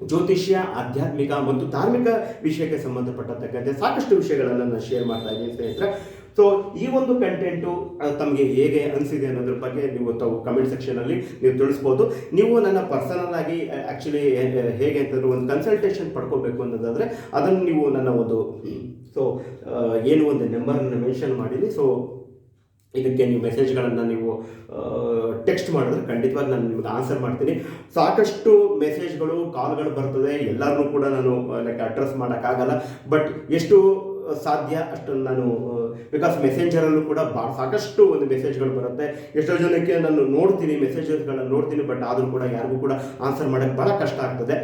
ಜ್ಯೋತಿಷ್ಯ, ಆಧ್ಯಾತ್ಮಿಕ ಮತ್ತು ಧಾರ್ಮಿಕ ವಿಷಯಕ್ಕೆ ಸಂಬಂಧಪಟ್ಟತಕ್ಕಂತೆ ಸಾಕಷ್ಟು ವಿಷಯಗಳನ್ನು ನಾನು ಶೇರ್ ಮಾಡ್ತಾ ಇದ್ದೀನಿ ಸ್ನೇಹಿತರೆ. ಸೊ ಈ ಒಂದು ಕಂಟೆಂಟು ತಮಗೆ ಹೇಗೆ ಅನಿಸಿದೆ ಅನ್ನೋದ್ರ ಬಗ್ಗೆ ನೀವು ತಾವು ಕಮೆಂಟ್ ಸೆಕ್ಷನಲ್ಲಿ ನೀವು ತಿಳಿಸ್ಬೋದು. ನೀವು ನನ್ನ ಪರ್ಸನಲ್ ಆಗಿ ಆ್ಯಕ್ಚುಲಿ ಹೇಗೆ ಅಂತಂದ್ರೆ ಒಂದು ಕನ್ಸಲ್ಟೇಷನ್ ಪಡ್ಕೋಬೇಕು ಅನ್ನೋದಾದರೆ, ಅದನ್ನು ನೀವು ನನ್ನ ಒಂದು ಸೊ ಏನು ಒಂದು ನಂಬರನ್ನು ಮೆನ್ಷನ್ ಮಾಡೀನಿ ಸೊ ಇದಕ್ಕೆ ನೀವು ಮೆಸೇಜ್ಗಳನ್ನು ನೀವು ಟೆಕ್ಸ್ಟ್ ಮಾಡಿದ್ರೆ ಖಂಡಿತವಾಗಿ ನಾನು ನಿಮ್ಗೆ ಆನ್ಸರ್ ಮಾಡ್ತೀನಿ. ಸಾಕಷ್ಟು ಮೆಸೇಜ್ಗಳು ಕಾಲ್ಗಳು ಬರ್ತದೆ. ಎಲ್ಲರನ್ನೂ ಕೂಡ ನಾನು ಲೈಕ್ ಅಡ್ರೆಸ್ ಮಾಡೋಕ್ಕಾಗಲ್ಲ. ಬಟ್ ಎಷ್ಟು ಸಾಧ್ಯ ಅಷ್ಟು ನಾನು ಬಿಕಾಸ್ ಮೆಸೇಂಜರಲ್ಲೂ ಕೂಡ ಭಾಳ ಸಾಕಷ್ಟು ಒಂದು ಮೆಸೇಜ್ಗಳು ಬರುತ್ತೆ. ಎಷ್ಟೋ ಜನಕ್ಕೆ ನಾನು ನೋಡ್ತೀನಿ ಮೆಸೇಜಸ್ಗಳನ್ನು ನೋಡ್ತೀನಿ ಬಟ್ ಆದರೂ ಕೂಡ ಯಾರಿಗೂ ಕೂಡ ಆನ್ಸರ್ ಮಾಡೋಕ್ಕೆ ಭಾಳ ಕಷ್ಟ ಆಗ್ತದೆ.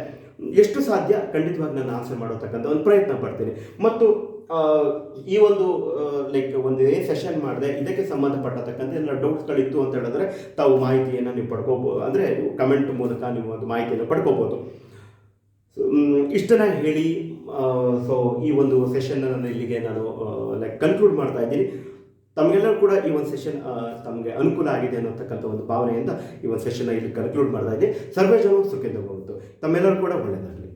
ಎಷ್ಟು ಸಾಧ್ಯ? ಖಂಡಿತವಾಗಿ ನಾನು ಆನ್ಸರ್ ಮಾಡತಕ್ಕಂಥ ಒಂದು ಪ್ರಯತ್ನ ಪಡ್ತೀನಿ. ಮತ್ತು ಈ ಒಂದು ಲೈಕ್ ಒಂದು ಏನು ಸೆಷನ್ ಮಾಡಿದೆ, ಇದಕ್ಕೆ ಸಂಬಂಧಪಟ್ಟತಕ್ಕಂಥ ಎಲ್ಲ ಡೌಟ್ಸ್ಗಳಿತ್ತು ಅಂತ ಹೇಳಿದ್ರೆ ತಾವು ಮಾಹಿತಿಯನ್ನು ನೀವು ಪಡ್ಕೋಬೋದು ಅಂದರೆ ಕಮೆಂಟ್ ಮೂಲಕ ನೀವು ಒಂದು ಮಾಹಿತಿಯನ್ನು ಪಡ್ಕೋಬೋದು. ಇಷ್ಟನ್ನ ಹೇಳಿ ಸೊ ಈ ಒಂದು ಸೆಷನ್ ನಾನು ಇಲ್ಲಿಗೆ ನಾನು ಲೈಕ್ ಕನ್ಕ್ಲೂಡ್ ಮಾಡ್ತಾ ಇದ್ದೀನಿ. ತಮಗೆಲ್ಲರೂ ಕೂಡ ಈ ಒಂದು ಸೆಷನ್ ತಮಗೆ ಅನುಕೂಲ ಆಗಿದೆ ಅನ್ನೋತಕ್ಕಂಥ ಒಂದು ಭಾವನೆಯಿಂದ ಈ ಒಂದು ಸೆಷನ್ ಇಲ್ಲಿ ಕನ್ಕ್ಲೂಡ್ ಮಾಡ್ತಾ ಇದ್ದೀನಿ. ಸರ್ವೇ ಜನ ಸುಖಿಂದ ಬಂತು ತಮ್ಮೆಲ್ಲರೂ ಕೂಡ ಒಳ್ಳೆಯದಾಗಲಿ